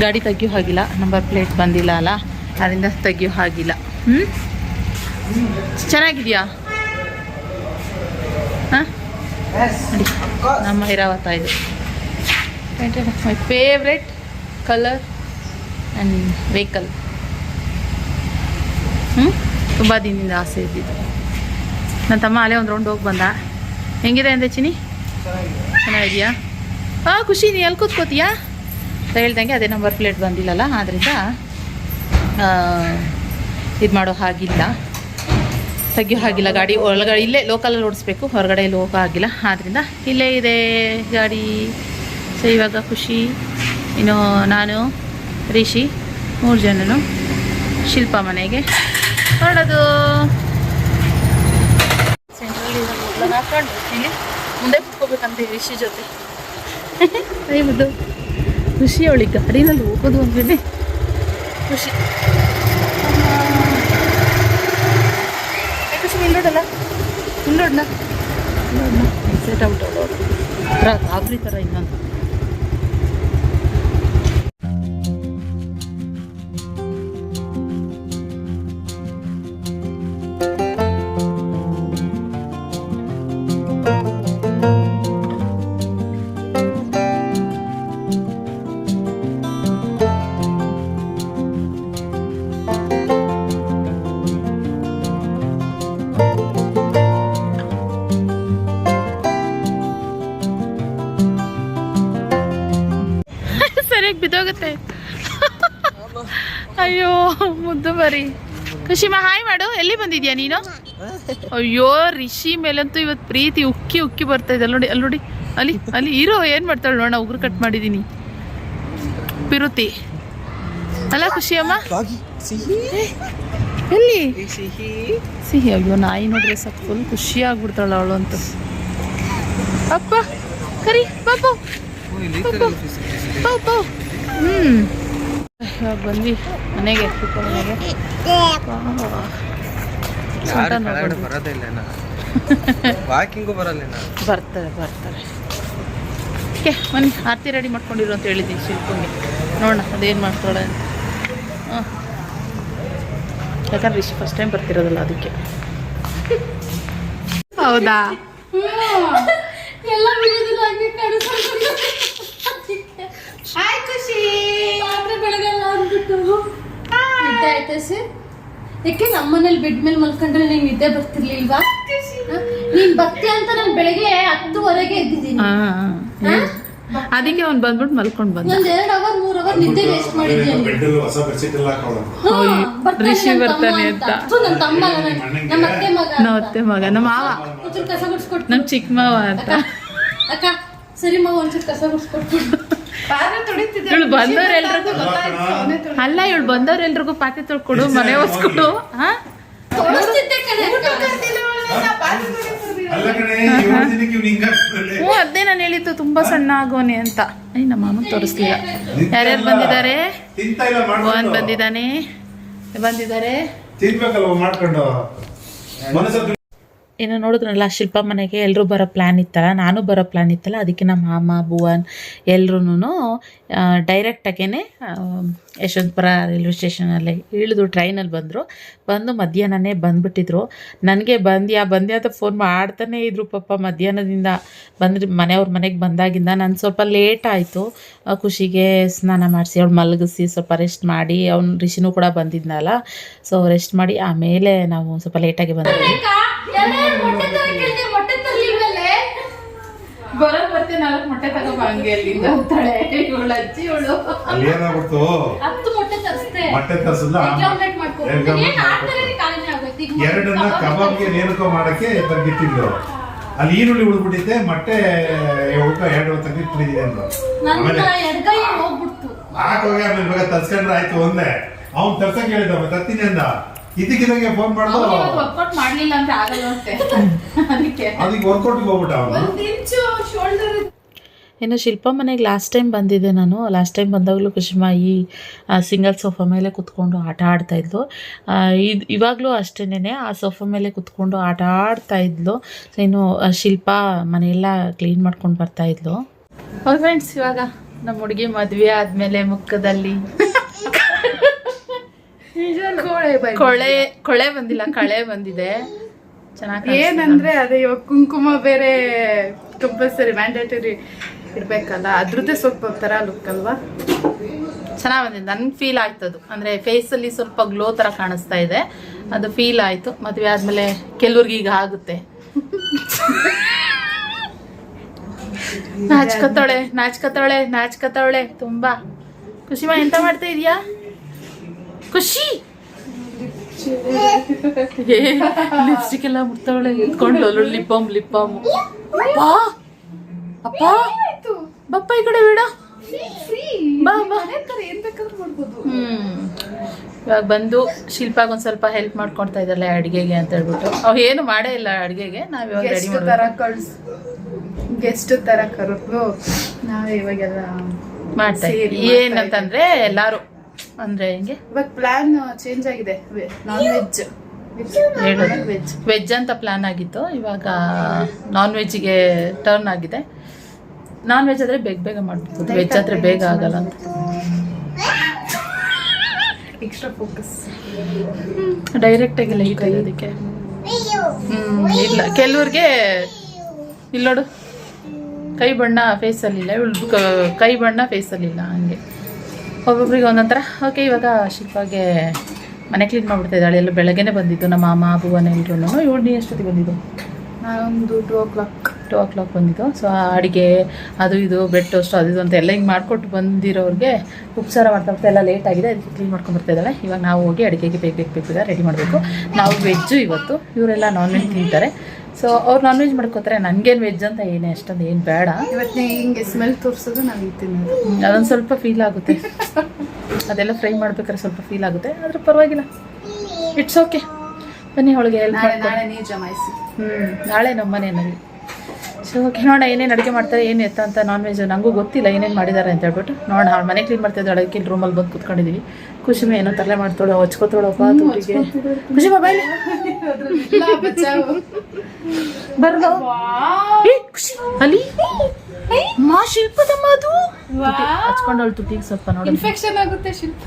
ಗಾಡಿ ತೆಗಿಯೋ ಹಾಗಿಲ್ಲ. ನಂಬರ್ ಪ್ಲೇಟ್ ಬಂದಿಲ್ಲ ಅಲ್ಲ? ಅದರಿಂದ ತೆಗಿಯೋ ಹಾಗಿಲ್ಲ. ಹ್ಞೂ ಚೆನ್ನಾಗಿದೆಯಾ? ಹಾಂ? ನಮ್ಮ ಐರಾವತ ಇದು. My favourite colour and vehicle ಹ್ಞೂ ತುಂಬ ದಿನದಿಂದ ಆಸೆ ಇದ್ದಿದ್ದು. ನನ್ನ ತಮ್ಮ ಅಲ್ಲೇ ಒಂದು ರೌಂಡ್ ಹೋಗಿ ಬಂದ. ಹೆಂಗಿದೆ ಅಂದೆ ಚಿನಿ ಚೆನ್ನಾಗಿದೆಯಾ? ಹಾಂ ಖುಷಿ ನೀ ಎಲ್ಲಿ ಕೂತ್ಕೋತೀಯಾ? ಅಂತ ಹೇಳ್ದಂಗೆ ಅದೇ ನಂಬರ್ ಪ್ಲೇಟ್ ಬಂದಿಲ್ಲಲ್ಲ ಆದ್ದರಿಂದ ಇದು ಮಾಡೋ ಹಾಗಿಲ್ಲ. ತೆಗಿಯೋ ಹಾಗಿಲ್ಲ. ಗಾಡಿ ಒಳಗಡೆ ಇಲ್ಲೇ ಲೋಕಲಲ್ಲಿ ಓಡಿಸ್ಬೇಕು. ಹೊರಗಡೆ ಲೋಕ ಆಗಿಲ್ಲ ಆದ್ರಿಂದ ಆದ್ದರಿಂದ ಇಲ್ಲೇ ಇದೆ ಗಾಡಿ. ಸೊ ಇವಾಗ ಖುಷಿ. ಇನ್ನು ನಾನು ರಿಷಿ ಮೂರು ಜನನು ಶಿಲ್ಪ ಮನೆಗೆ ಹೊರಡೋದು. ಸೆಂಟ್ರಲ್ ಹಾಕೊಂಡು ಇಲ್ಲಿ ಮುಂದೆ ಕುತ್ಕೋಬೇಕಂತ ರಿಷಿ ಜೊತೆ. ಖುಷಿ ಅವಳಿಗೆ. ಗಾಡಿನಲ್ಲಿ ಹೋಗೋದು ಅಂದ್ರೆ ಖುಷಿ. ನಿಲ್ಲೋಡ್ನ ನಿಲ್ಲೋಡ್ನ ಸೆಟ್ ಔಟ್ ಅವಳು ಗಾಬರಿ ಥರ ಇನ್ನೊಂದು. ಖುಷಿಮ ಹಾಯ್ ಮಾಡು. ಎಲ್ಲಿ ಬಂದಿದ್ಯಾ ನೀನು? ಅಯ್ಯೋ ರಿಷಿ ಮೇಲಂತೂ ಇವತ್ತು ಪ್ರೀತಿ ಉಕ್ಕಿ ಉಕ್ಕಿ ಬರ್ತಾ ಇದೆ. ಅಲ್ಲಿ ನೋಡಿ ಅಲ್ಲಿ ನೋಡಿ. ಅಲ್ಲಿ ಅಲ್ಲಿ ಇರೋ ಏನು ಮಾಡ್ತಾಳೆ ನೋಡೋಣ ಉಗುರು ಕಟ್ ಮಾಡಿದ್ದೀನಿ ಪಿರುತಿ. ಅಲ್ಲ ಖುಷಿ ಅಮ್ಮ ಎಲ್ಲಿ? ಸಿಹಿ ಅಯ್ಯೋ ನಾಯಿ ನೋಡ್ರಿ ಸಾಕು. ಫುಲ್ ಖುಷಿ ಆಗ್ಬಿಡ್ತಾಳ ಅವಳು ಅಂತ. ಅಪ್ಪ ಕರಿ ಬಾಬು ಹ್ಮ್. ಇವಾಗ ಬಂದ್ವಿ ಮನೆಗೆ ಮನೆಗೆ. ಬರ್ತಾರೆ ಬರ್ತಾರೆ. ಓಕೆ ಬನ್ನಿ ಆರತಿ ರೆಡಿ ಮಾಡ್ಕೊಂಡಿರು ಅಂತ ಹೇಳಿದ್ದೀನಿ ಶಿಲ್ಪಂಗೆ. ನೋಡೋಣ ಅದೇನು ಮಾಡ್ತಾಳೆ ಅಂತ. ಹಾಂ. ಯಾಕಂದ್ರೆ ರಿಷಿ ಫಸ್ಟ್ ಟೈಮ್ ಬರ್ತಿರೋದಲ್ಲ ಅದಕ್ಕೆ. ಹೌದಾ? ಎಲ್ಲ ವಿಡಿಯೋದಲ್ಲಿ ಹಂಗೆ ಕಾಣಿಸ್ಕೊಂಡು ಹಾಯ್ ಖುಷಿ ಅಂದ್ಬಿಟ್ಟು. ನಿದ್ದೆ ಆಯ್ತಾ ಸರ್ ಯಾಕೆ ನಮ್ಮನೇಲಿ ಬೆಡ್ ಮೇಲೆ ಮಲ್ಕೊಂಡ್ರೆ ನಿಂಗೆ ನಿದ್ದೆ ಬರ್ತಿರ್ಲಿಲ್ವಾ? ನೀನ್ ಬರ್ತೀಯ ಅಂತ ನಾನು ಬೆಳಗ್ಗೆ ಹತ್ತುವರೆಗೆ ಎದ್ದಿದ್ದೀನಿ. ಹಾಂ ಅದಕ್ಕೆ ಅವ್ನು ಬಂದ್ಬಿಟ್ಟು ಮಲ್ಕೊಂಡು ಬಂದ. ಒಂದ್ ಎರಡ್ ಅವರ್ ಮೂರ್ ಅವರ್ ನಿದ್ದೆ ವೇಸ್ಟ್ ಮಾಡಿದ್ದೀನಿ ಬರ್ತಾನೆ ಅಂತ. ನನ್ನ ತಮ್ಮ ನಮ್ಮ ಅತ್ತೆ ಮಗ ನಮ್ಮ ಅತ್ತೆ ಮಗ ನಮ್ಮ ಮಾವ. ಒಂಚೂರು ಕಸ ಗುಡ್ಸ್ಕೊಟ್ಟು ನಮ್ಮ ಚಿಕ್ಕ ಮಾವ ಅಂತ. ಅಕ್ಕ ಸರಿ ಮಾವ ಒಂಚೂರು ಕಸ ಗುಡ್ಸ್ಕೊಟ್ಟು ಇವಳು ಬಂದವ್ರೆಲ್ರಿಗೂ ಅಲ್ಲ ಇವಳು ಬಂದವ್ರೆಲ್ರಿಗೂ ಪಾತ್ರೆ ತೊಳ್ಕೊಡು ಮನೆ ಹೊಸ್ಕೊಡು ಹಾ. ಹ್ಞೂ ಅದೇ ನಾನು ಹೇಳಿದ್ದು ತುಂಬಾ ಸಣ್ಣ ಆಗೋನೆ ಅಂತ. ಐ ನಮ್ಮ ಮಾಮ ತೋರಿಸ್ಲಿಲ್ಲ. ಯಾರ್ಯಾರು ಬಂದಿದ್ದಾರೆ? ಭಗವಾನ್ ಬಂದಿದ್ದಾನೆ. ಬಂದಿದ್ದಾರೆ. ಮನಸ್ಸಲ್ಲಿ ನೋಡಿದ್ರಲ್ಲ, ಶಿಲ್ಪ ಮನೆಗೆ ಎಲ್ಲರೂ ಬರೋ ಪ್ಲ್ಯಾನ್ ಇತ್ತಲ್ಲ, ನಾನು ಬರೋ ಪ್ಲ್ಯಾನ್ ಇತ್ತಲ್ಲ, ಅದಕ್ಕೆ ನಮ್ಮ ಮಾಮ, ಭುವನ್ ಎಲ್ರೂ ಡೈರೆಕ್ಟಾಗೇ ಯಶವಂತಪುರ ರೈಲ್ವೆ ಸ್ಟೇಷನಲ್ಲಿ ಇಳಿದು ಟ್ರೈನಲ್ಲಿ ಬಂದರು. ಬಂದು ಮಧ್ಯಾಹ್ನನೇ ಬಂದುಬಿಟ್ಟಿದ್ರು. ನನಗೆ ಬಂದ್ಯಾ ಬಂದ್ಯಾ ಅಂತ ಫೋನ್ ಮಾಡ್ತಾನೇ ಇದ್ರು ಪಾಪ ಮಧ್ಯಾಹ್ನದಿಂದ. ಬಂದ್ರೆ ಮನೆಯವ್ರ ಮನೆಗೆ ಬಂದಾಗಿಂದ ನಾನು ಸ್ವಲ್ಪ ಲೇಟ್ ಆಯಿತು. ಖುಷಿಗೆ ಸ್ನಾನ ಮಾಡಿಸಿ, ಅವ್ಳು ಮಲಗಿಸಿ, ಸ್ವಲ್ಪ ರೆಸ್ಟ್ ಮಾಡಿ, ಅವ್ನು ರಿಷಿನೂ ಕೂಡ ಬಂದಿದ್ನಲ್ಲ. ಸೊ ರೆಸ್ಟ್ ಮಾಡಿ ಆಮೇಲೆ ನಾವು ಸ್ವಲ್ಪ ಲೇಟಾಗಿ ಬಂದ್ವಿ ಅಕ್ಕ, ಎಲ್ಲ ಮೊಟ್ಟೆ ತರಕ್ಕೆ ಮೊಟ್ಟೆ ತರ್ಲಿಲ್ವಲ್ಲೇ ಬರೋ ಬರ್ತೆ ನಾಲ್ಕು ಮೊಟ್ಟೆ ತಗೊಂಬ ಹಂಗೆ ಅಲ್ಲಿಂದ. ಅಂತಾಳೆ ಇವಳು ಅಜ್ಜಿ ಇವಳು ಅಲ್ಲಿ ಏನಾಗ್ಬಿಡ್ತು? ಹತ್ತು ಮೊಟ್ಟೆ ತರಿಸ್ದೆ. ಮೊಟ್ಟೆ ತರ್ಸಿದ್ಲ? ಎಗ್ ಆಮ್ಲೆಟ್ ಮಾಡ್ಕೊಂಡು ಎಗ್ ಆಮ್ಲೆಟ್ ಏನ್ ಆ ಮಾಡ್ಕೊಂಡು. ಥರನೇ ಕಾಳಜಿ ಆಗೋಯ್ತು. ಈಗ ಎರಡನ್ನ ಕಬಾಬ್ಗೆ ನೇಮಕ ಮಾಡಕ್ಕೆ ತಂದಿಟ್ಟಿದ್ರು ಅಲ್ಲಿ ಈರುಳ್ಳಿ ಉಳ್ಬಿಟ್ಟಿದ್ದೆ ಮೊಟ್ಟೆ ಉಳ್ಕ ಎರಡು ತಂದಿಟ್ಟಿದ್ದೀನಿ ಅಂದ್ರು. ನನ್ನ ಆಮೇಲೆ ಎಡಗೈ ಹೋಗ್ಬಿಡ್ತು. ಹಾಕೋಗಿ ಆಮೇಲೆ ಬೇಗ ತರ್ಸ್ಕೊಂಡ್ರೆ ಆಯ್ತು ಒಂದೇ. ಅವ್ನ್ ತರ್ಸಕ್ ಹೇಳಿದ ತರ್ತೀನಿ ಅಂದ. ಇದಕ್ಕಿದಂಗೆ ಫೋನ್ ಮಾಡ್ದು. ವರ್ಕೌಟ್ ಮಾಡ್ಲಿಲ್ಲ ಅಂದ್ರೆ ಆಗಲ್ಲ ಅಂತೆ ಅದಕ್ಕೆ ಅದಕ್ಕೆ ವರ್ಕೌಟ್ಗೆ ಹೋಗ್ಬಿಟ್ಟ ಅವನು. ಒಂದ್ ಇಂಚು ಶೋಲ್ಡರ್ ಇನ್ನು ಶಿಲ್ಪ ಮನೆಗೆ ಲಾಸ್ಟ್ ಟೈಮ್ ಬಂದಿದ್ದೆ ನಾನು. ಲಾಸ್ಟ್ ಟೈಮ್ ಬಂದಾಗಲೂ ಕುಶಿಮಾ ಈ ಸಿಂಗಲ್ ಸೋಫಾ ಮೇಲೆ ಕುತ್ಕೊಂಡು ಆಟ ಆಡ್ತಾ ಇದ್ಲು. ಇದು ಇವಾಗಲೂ ಅಷ್ಟೇನೆ ಆ ಸೋಫಾ ಮೇಲೆ ಕುತ್ಕೊಂಡು ಆಟ ಆಡ್ತಾ ಇದ್ಲು. ಸೊ ಇನ್ನು ಶಿಲ್ಪ ಮನೆಯೆಲ್ಲ ಕ್ಲೀನ್ ಮಾಡ್ಕೊಂಡು ಬರ್ತಾ ಇದ್ಲು. ಹೌದು ಫ್ರೆಂಡ್ಸ್ ಇವಾಗ ನಮ್ಮ ಹುಡುಗಿ ಮದುವೆ ಆದಮೇಲೆ ಮುಖದಲ್ಲಿ. ಕೊಳೆ ಕೊಳೆ ಬಂದಿಲ್ಲ ಕಳೆ ಬಂದಿದೆ. ಚೆನ್ನಾಗಿ ಏನಂದ್ರೆ ಅದೇ ಇವಾಗ ಕುಂಕುಮ ಬೇರೆ ಕಂಪಲ್ಸರಿ ಮ್ಯಾಂಡೇಟರಿ ಇರ್ಬೇಕಲ್ಲ, ಅದ್ರದ್ದೇ ಸ್ವಲ್ಪ ತರ ಲುಕ್ ಅಲ್ವಾ? ಚೆನ್ನಾಗಿ ಬಂದಿದೆ. ನನ್ಗೆ ಫೀಲ್ ಆಯ್ತು ಅದು. ಅಂದರೆ ಫೇಸಲ್ಲಿ ಸ್ವಲ್ಪ ಗ್ಲೋ ಥರ ಕಾಣಿಸ್ತಾ ಇದೆ. ಅದು ಫೀಲ್ ಆಯಿತು. ಮದುವೆ ಆದಮೇಲೆ ಕೆಲವ್ರಿಗೆ ಈಗ ಆಗುತ್ತೆ. ನಾಚ್ಕತ್ತಾಳೆ ನಾಚ್ಕತ್ತಾಳೆ ತುಂಬ ತುಂಬಾ. ಖುಷಿಮಾ, ಎಂತ ಮಾಡ್ತಾ ಇದೀಯಾ? ಖುಷಿ! ಲಿಪ್ಸ್ಟಿಕ್ ಎಲ್ಲ ಮುಟ್ತಾವಳೆ. ಬಾಮ್ ಲಿಪ್ ಬಾಮ್ ಅಪ್ಪ! ಅಪ್ಪ! ಬಪ್ಪ ಈ ಕಡೆ ಬೇಡ ಬಾ ಬಾ. ಹ್ಮ್. ಇವಾಗ ಬಂದು ಶಿಲ್ಪಾಗ ಒಂದ್ ಸ್ವಲ್ಪ ಹೆಲ್ಪ್ ಮಾಡ್ಕೊಡ್ತಾ ಇದ್ದಾರೆ ಅಡಿಗೆಗೆ ಅಂತ ಹೇಳ್ಬಿಟ್ಟು. ಅವ್ ಏನು ಮಾಡೇ ಇಲ್ಲ ಅಡಿಗೆಗೆ ನಾವ್ ಇವಾಗ ರೆಡಿ ಗೆಸ್ಟ್ ತರ ಮಾಡ್ಬೇಕು. ಕಳ್ಸ್ ಗೆಸ್ಟ್ ತರ ಕರೆದು ನಾವೇ ಇವಾಗೆಲ್ಲ ಮಾಡ್ತಾ ಏನಂತಂದ್ರೆ ಎಲ್ಲಾರು. ಅಂದ್ರೆ ಹೆಂಗೆ? ಇವಾಗ ಪ್ಲಾನ್ ಚೇಂಜ್ ಆಗಿದೆ. ನಾನ್ ವೆಜ್ ಹೇಳೋದು ವೆಜ್ ವೆಜ್ ಅಂತ ಪ್ಲಾನ್ ಆಗಿತ್ತು. ಇವಾಗ ನಾನ್ ವೆಜ್ಗೆ ಟರ್ನ್ ಆಗಿದೆ. ನಾನ್ ವೆಜ್ ಆದ್ರೆ ಬೇಗ ಬೇಗ ಮಾಡ್ಬೋದು ವೆಜ್ ಆದ್ರೆ ಬೇಗ ಆಗಲ್ಲ ಅಂತ. ಎಕ್ಸ್ಟ್ರಾ ಫೋಕಸ್ ಡೈರೆಕ್ಟ್ ಆಗಿ ಲೈಟ್ ಅದಕ್ಕೆ. ಹ್ಮ್ ಇಲ್ಲ. ಕೆಲವ್ರಿಗೆ ಇಲ್ಲಿ ನೋಡು. ಕೈ ಬಣ್ಣ ಫೇಸಲ್ಲಿಲ್ಲ ಇವಳು ಕೈ ಬಣ್ಣ ಫೇಸಲ್ಲಿಲ್ಲ ಹಂಗೆ. ಒಬ್ಬೊಬ್ರಿಗೆ ಒಂದೊಂಥರ. ಓಕೆ ಇವಾಗ ಶಿಲ್ಪಾಗೆ ಮನೆ ಕ್ಲೀನ್ ಮಾಡ್ಬಿಡ್ತಾ ಇದ್ದಾಳೆ ಎಲ್ಲ ಬೆಳಗ್ಗೆನೆ ಬಂದಿದ್ದು. ನಮ್ಮ ಮಾಮ ಭುವನ ಎಲ್ಲರೂ ಇವಳು ನೀ ಎಷ್ಟೊತ್ತಿಗೆ ಬಂದಿದ್ದು? ನಾನೊಂದು two o'clock two o'clock ಬಂದಿದ್ದು ಸೊ ಅಡುಗೆ ಅದು ಇದು ಬ್ರೆಡ್ ಟೋಸ್ಟ್ ಅದು ಇದು ಅಂತ ಎಲ್ಲ ಹಿಂಗೆ ಮಾಡಿಕೊಟ್ಟು ಬಂದಿರೋರಿಗೆ ಉಪಚಾರ ಮಾಡ್ತಾ ಮಾಡ್ತಾ ಎಲ್ಲ ಲೇಟ್ ಆಗಿದೆ. ಅದಕ್ಕೆ ಕ್ಲೀನ್ ಮಾಡ್ಕೊಂಡು ಬರ್ತಾ ಇದ್ದಾಳೆ. ಇವಾಗ ನಾವು ಹೋಗಿ ಅಡುಗೆಗೆ ಬೇಕು ಬೇಕು ಬೇಗ ರೆಡಿ ಮಾಡಬೇಕು. ನಾವು ವೆಜ್ಜು ಇವತ್ತು. ಇವರೆಲ್ಲ ನಾನ್ ವೆಜ್ ತಿಂತಾರೆ. ಸೊ ಅವ್ರು ನಾನ್ ವೆಜ್ ಮಾಡ್ಕೋತಾರೆ. ನನಗೇನು ವೆಜ್ ಅಂತ ಏನೇ ಅಷ್ಟೊಂದು ಏನು ಬೇಡ. ಇವತ್ತು ಹಿಂಗೆ ಸ್ಮೆಲ್ ತೋರಿಸೋದು ನಾನು ತಿನ್ನೋದು. ಅದೊಂದು ಸ್ವಲ್ಪ ಫೀಲ್ ಆಗುತ್ತೆ. ಅದೆಲ್ಲ ಫ್ರೈ ಮಾಡ್ಬೇಕಾದ್ರೆ ಸ್ವಲ್ಪ ಫೀಲ್ ಆಗುತ್ತೆ. ಆದರೆ ಪರವಾಗಿಲ್ಲ. ಇಟ್ಸ್ ಓಕೆ ಬನ್ನಿ ಅವಳಿಗೆ ನಾಳೆ ಹ್ಞೂ ನಾಳೆ ನಮ್ಮ ಮನೆಯಲ್ಲಿ ಸೊ ಓಕೆ ನೋಡೋಣ ಏನೇನು ಅಡುಗೆ ಮಾಡ್ತಾರೆ ಏನು ಎತ್ತ ಅಂತ ನಾನ್ ವೆಜ್ ನನಗೂ ಗೊತ್ತಿಲ್ಲ ಏನೇನು ಮಾಡಿದ್ದಾರೆ ಅಂತ ಹೇಳ್ಬಿಟ್ಟು. ನೋಡೋಣ ಅವ್ಳು ಮನೆ ಕ್ಲೀನ್ ಮಾಡ್ತಾ ಇದ್ದಾಳೆ ಅದಕ್ಕೆ ರೂಮಲ್ಲಿ ಬಂದು ಕುತ್ಕೊಂಡಿದ್ದೀವಿ ಖುಷಿಮೆ ಏನೋ ತಲೆ ಮಾಡ್ತಾಳೆ ಹೊಚ್ಕೋತಾಳಪ್ಪ ತುಟಿಗೆ ಖುಷಿ ಮೊಬೈಲ್ ಬರ್ಲೋ. ಏ, ಖುಷಿ ಅಲ್ಲಿ? ಮಾ ಶಿಲ್ಪದಮ್ಮ ಅದು? ಹಚ್ಕೊಂಡವಳು ತುಟಿಗೆ ಸ್ವಲ್ಪ ನೋಡಿ ಇನ್ಫೆಕ್ಷನ್ ಆಗುತ್ತೆ ಶಿಲ್ಪ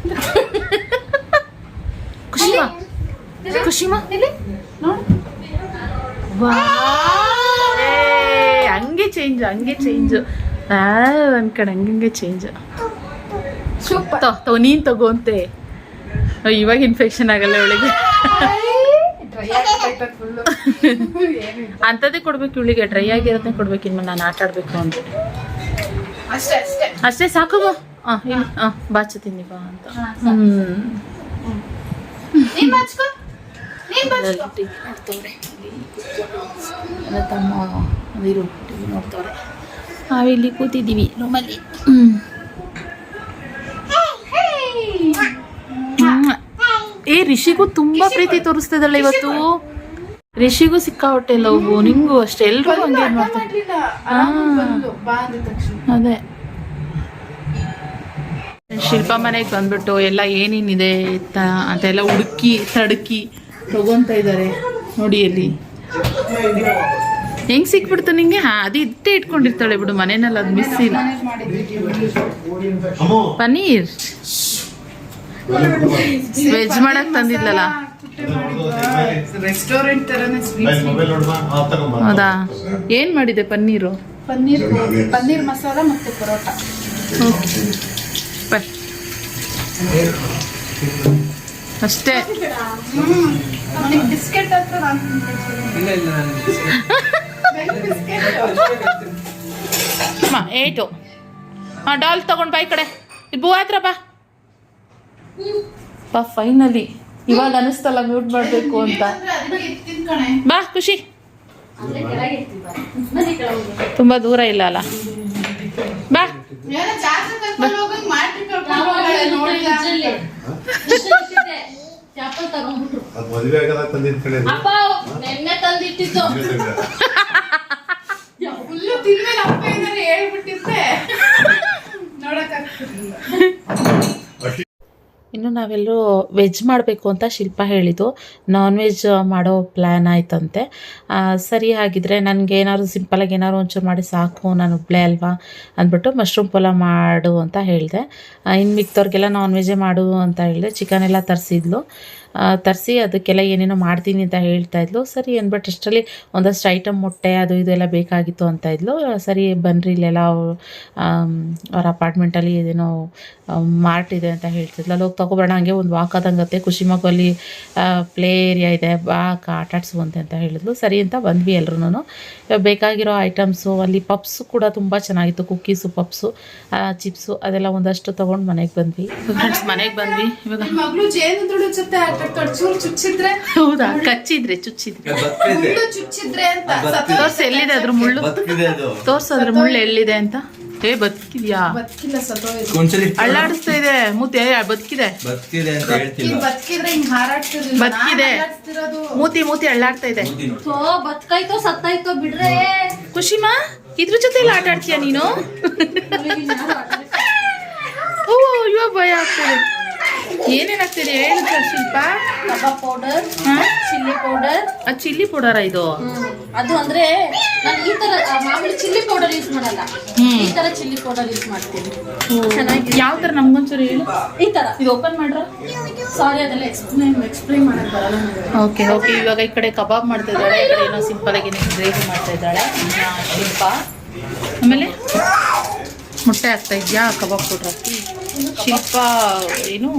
ಖುಷಿಮಾ ಖುಷಿಮಾ ನೋಡು. ವಾ ಹಂಗೆ ಚೇಂಜ್ ಹಂಗೆ ಚೇಂಜ್ ಒಂದ್ ಕಡೆ ಹಂಗಂಗೆ ಚೇಂಜ್ ಸೂಪರ್ ತಗೋ ನೀನ್ ತಗೋಂತೆ ಇವಾಗ ಇನ್ಫೆಕ್ಷನ್ ಆಗಲ್ಲ ಅವಳಿಗೆ ಅಂಥದ್ದೇ ಕೊಡ್ಬೇಕು ಇವಳಿಗೆ ಡ್ರೈ ಆಗಿರೋದನ್ನೇ ಕೊಡ್ಬೇಕು ಇನ್ಮೇಲೆ ನಾನು ಆಟ ಆಡ್ಬೇಕು ಅಂತ ಅಷ್ಟೇ ಸಾಕು ಬಾ ಹಾಂ ಇಲ್ಲಿ ಹಾಂ ಬಾಚುತ್ತೀನಿ ಬಾ ಅಂತ ಹ್ಞೂ ನೀನ್ ನೀನ್ ನನ್ನ ತಮ್ಮ ಅದಿರು ಟಿವಿ ನೋಡ್ತವ್ರೆ ನಾವಿಲ್ಲಿ ಕೂತಿದ್ದೀವಿ ರೂಮಲ್ಲಿ. ಏ ರಿಷಿಗೂ ತುಂಬಾ ಪ್ರೀತಿ ತೋರಿಸ್ತಿದ್ದಲ್ಲ ಇವತ್ತು. ರಿಷಿಗೂ ಸಿಕ್ಕಾಪಟ್ಟೆ ಲವ್ ನಿಂಗೂ ಅಷ್ಟೇ. ಎಲ್ರಿಗೂ ಹಂಗೆ ಮಾಡ್ತಾರೆ ಅಂದ ಶಿಲ್ಪ ಮನೆಗೆ ಬಂದ್ಬಿಟ್ಟು ಎಲ್ಲ ಏನೇನಿದೆ ಅಂತ ಎಲ್ಲ ಹುಡುಕಿ ತಡುಕಿ ತಗೊಂತ ಇದ್ದಾರೆ. ನೋಡಿ ಅಲ್ಲಿ ಹೆಂಗ್ ಸಿಕ್ಬಿಡ್ತು ನಿಂಗೆ? ಹಾ ಅದು ಇದ್ದೇ ಇಟ್ಕೊಂಡಿರ್ತಾಳೆ ಬಿಡು ಮನೇನಲ್ಲಿ ಅದು ಮಿಸ್ ಇಲ್ಲ. ಪನ್ನೀರ್? ವೆಜ್ ಮಾಡಕ್ ತಂದಿದ್ಲಲ್ಲ. ಹೌದಾ? ಏನ್ ಮಾಡಿದೆ ಪನ್ನೀರು? ಪನ್ನೀರ್ ಪನ್ನೀರ್ ಮಸಾಲ ಮತ್ತೆ ಪರೋಟ. ಅಷ್ಟೇ. ಬಿಸ್ಕೆಟ್ ಹತ್ರ ನಾನು ಏಯ್ಟು ಹಾಂ ಡಾಲ್ ತಗೊಂಡು ಬಾಯ್ ಈ ಕಡೆ. ಇದು ಬೂ ಹತ್ರ ಬಾ. ಬಾ ಫೈನಲಿ ಇವಾಗ ಅನಿಸ್ತಲ್ಲ ಮ್ಯೂಟ್ ಮಾಡಬೇಕು ಅಂತ. ಬಾ ಖುಷಿ. ತುಂಬ ದೂರ ಇಲ್ಲ ಅಲ್ಲ. ಬಾ. ಮದ್ವೆ ಅದು. ಅಪ್ಪ ನೆನ್ನೆ ತಂದಿಟ್ಟಿತ್ತು ಇನ್ನು ನಾವೆಲ್ಲರೂ ವೆಜ್ ಮಾಡಬೇಕು ಅಂತ ಶಿಲ್ಪ ಹೇಳಿದ್ದು. ನಾನ್ ವೆಜ್ ಮಾಡೋ ಪ್ಲ್ಯಾನ್ ಆಯ್ತಂತೆ. ಸರಿ ಹಾಗಿದ್ರೆ ನನಗೆ ಏನಾದ್ರು ಸಿಂಪಲಾಗಿ ಏನಾದ್ರು ಒಂಚೂರು ಮಾಡಿ ಸಾಕು, ನಾನು ಒಬ್ಬಳೆ ಅಲ್ವಾ ಅಂದ್ಬಿಟ್ಟು ಮಶ್ರೂಮ್ ಪಲಾವ್ ಮಾಡು ಅಂತ ಹೇಳಿದೆ. ಇನ್ನು ಮಿಕ್ತವ್ರಿಗೆಲ್ಲ ನಾನ್ ವೆಜ್ಜೇ ಮಾಡು ಅಂತ ಹೇಳಿದೆ. ಚಿಕನ್ ಎಲ್ಲ ತರಿಸಿದ್ಲು. ತರಿಸಿ ಅದಕ್ಕೆಲ್ಲ ಏನೇನೋ ಮಾಡ್ತೀನಿ ಅಂತ ಹೇಳ್ತಾ ಇದ್ಲು. ಸರಿ ಅಂದ್ಬಿಟ್ಟು ಅಷ್ಟರಲ್ಲಿ ಒಂದಷ್ಟು ಐಟಮ್ ಮೊಟ್ಟೆ ಅದು ಇದೆಲ್ಲ ಎಲ್ಲ ಬೇಕಾಗಿತ್ತು ಅಂತ ಇದ್ಲು. ಸರಿ ಬನ್ನಿರಿ ಇಲ್ಲೆಲ್ಲ ಅವ್ರು, ಅಪಾರ್ಟ್ಮೆಂಟಲ್ಲಿ ಏನೇನೋ ಮಾರ್ಟ್ ಇದೆ ಅಂತ ಹೇಳ್ತಿದ್ಲು. ಅಲ್ಲಿ ಹೋಗಿ ತೊಗೊಬೋಣ ಹಂಗೆ ಒಂದು ವಾಕ್ ಆದಂಗತ್ತೆ. ಖುಷಿ ಮಗು ಪ್ಲೇ ಏರಿಯಾ ಇದೆ ಬಾ ಅಕ್ಕ ಆಟ ಆಡ್ಸುವಂತೆ ಅಂತ ಹೇಳಿದ್ಲು. ಸರಿ ಅಂತ ಬಂದ್ವಿ ಎಲ್ರೂ ಬೇಕಾಗಿರೋ ಐಟಮ್ಸು ಅಲ್ಲಿ ಪಪ್ಸು ಕೂಡ ತುಂಬ ಚೆನ್ನಾಗಿತ್ತು. ಕುಕ್ಕೀಸು ಪಪ್ಸು ಚಿಪ್ಸು ಅದೆಲ್ಲ ಒಂದಷ್ಟು ತೊಗೊಂಡು ಮನೆಗೆ ಬಂದ್ವಿ. ಫ್ರೆಂಡ್ಸ್ ಮನೆಗೆ ಬಂದ್ವಿ. ಇವಾಗ ಚೂರು ಚುಚ್ಚಿದ್ರೆ ಹೌದಾ? ಕಚ್ಚಿದ್ರೆ ಚುಚ್ಚಿದ್ರೆ. ಮುಳ್ಳು ಚುಚ್ಚಿದ್ರೆ ಅಂತ. ತೋರ್ಸು ಎಲ್ಲಿದೆ ಅದ್ರ ಮುಳ್ಳು? ಬತ್ತಿದೆ ಅದು. ತೋರ್ಸು ಅದ್ರ ಮುಳ್ಳು ಎಲ್ಲಿದೆ ಅಂತ. ಏ ಬದುಕಿದ್ಯಾ? ಬದುಕಿಲ್ಲ ಅಳ್ಳಾಡಿಸ್ತಾ ಇದೆ. ಮೂತಿ ಬದುಕಿದೆ. ಅಂತ ಹೇಳ್ತಿಲ್ಲ. ಬದುಕಿದ್ರೆ ಹಿಂಗ್ ಬದುಕಿದೆ. ಮೂತಿ ಮೂತಿ ಅಳ್ಳಾಡ್ತಾ ಇದೆ. ಸೋ ಬತ್ಕಾಯ್ತೋ ಸತ್ತಾಯ್ತೋ ಬಿಡ್ರೆ. ಖುಷಿಮಾ ಇದ್ರ ಜೊತೆ ಎಲ್ಲ ಆಟ ಆಡ್ತೀಯ ನೀನು? ಓ ಅಯ್ಯೋ ಭಯ ಆಗ್ತದೆ. ಏನೇನಾಗ್ತಿದೆ sir Shilpa? Kebab powder? Chilli powder ಆ ಚಿಲ್ಲಿ ಪೌಡರ ಇದು? ಅದು ಅಂದ್ರೆ ನಾನು ಈ ತರ ಮಾಮೂಲಿ ಚಿಲ್ಲಿ ಪೌಡರ್ ಯೂಸ್ ಮಾಡಲ್ಲ. ಈ ತರ ಚಿಲ್ಲಿ ಪೌಡರ್ ಯೂಸ್ ಮಾಡ್ತೀನಿ. ಚೆನ್ನಾಗಿ ಯಾವ ತರ ನಮ್ಗೊಂಚೂರು ಹೇಳಿ? ಈ ತರ ಇದು ಓಪನ್ ಮಾಡ್ರ? ಸಾರಿ ಅದೆಲ್ಲ ಎಕ್ಸ್ಪ್ಲೈನ್ ಎಕ್ಸ್ಪ್ಲೈನ್ ಮಾಡಕ್ ಬರಲ್ಲ ಓಕೆ ಓಕೆ ಇವಾಗ ಈ ಕಡೆ ಕಬಾಬ್ ಮಾಡ್ತಾ ಇದ್ದಾಳೆ ಈ ಕಡೆ ಏನೋ ಸಿಂಪಲ್ ಆಗಿ ಗ್ರೇವಿ ಮಾಡ್ತಾ ಇದ್ದಾಳೆ. ಶಿಲ್ಪ. ಆಮೇಲೆ? ಮೊಟ್ಟೆ ಆಗ್ತಾ ಇದೆಯಾ? ಕಬಾಬ್ ಪೌಡ್ರ್ ಹಾಕಿ. ಶಿಲ್ಪ ಏನು?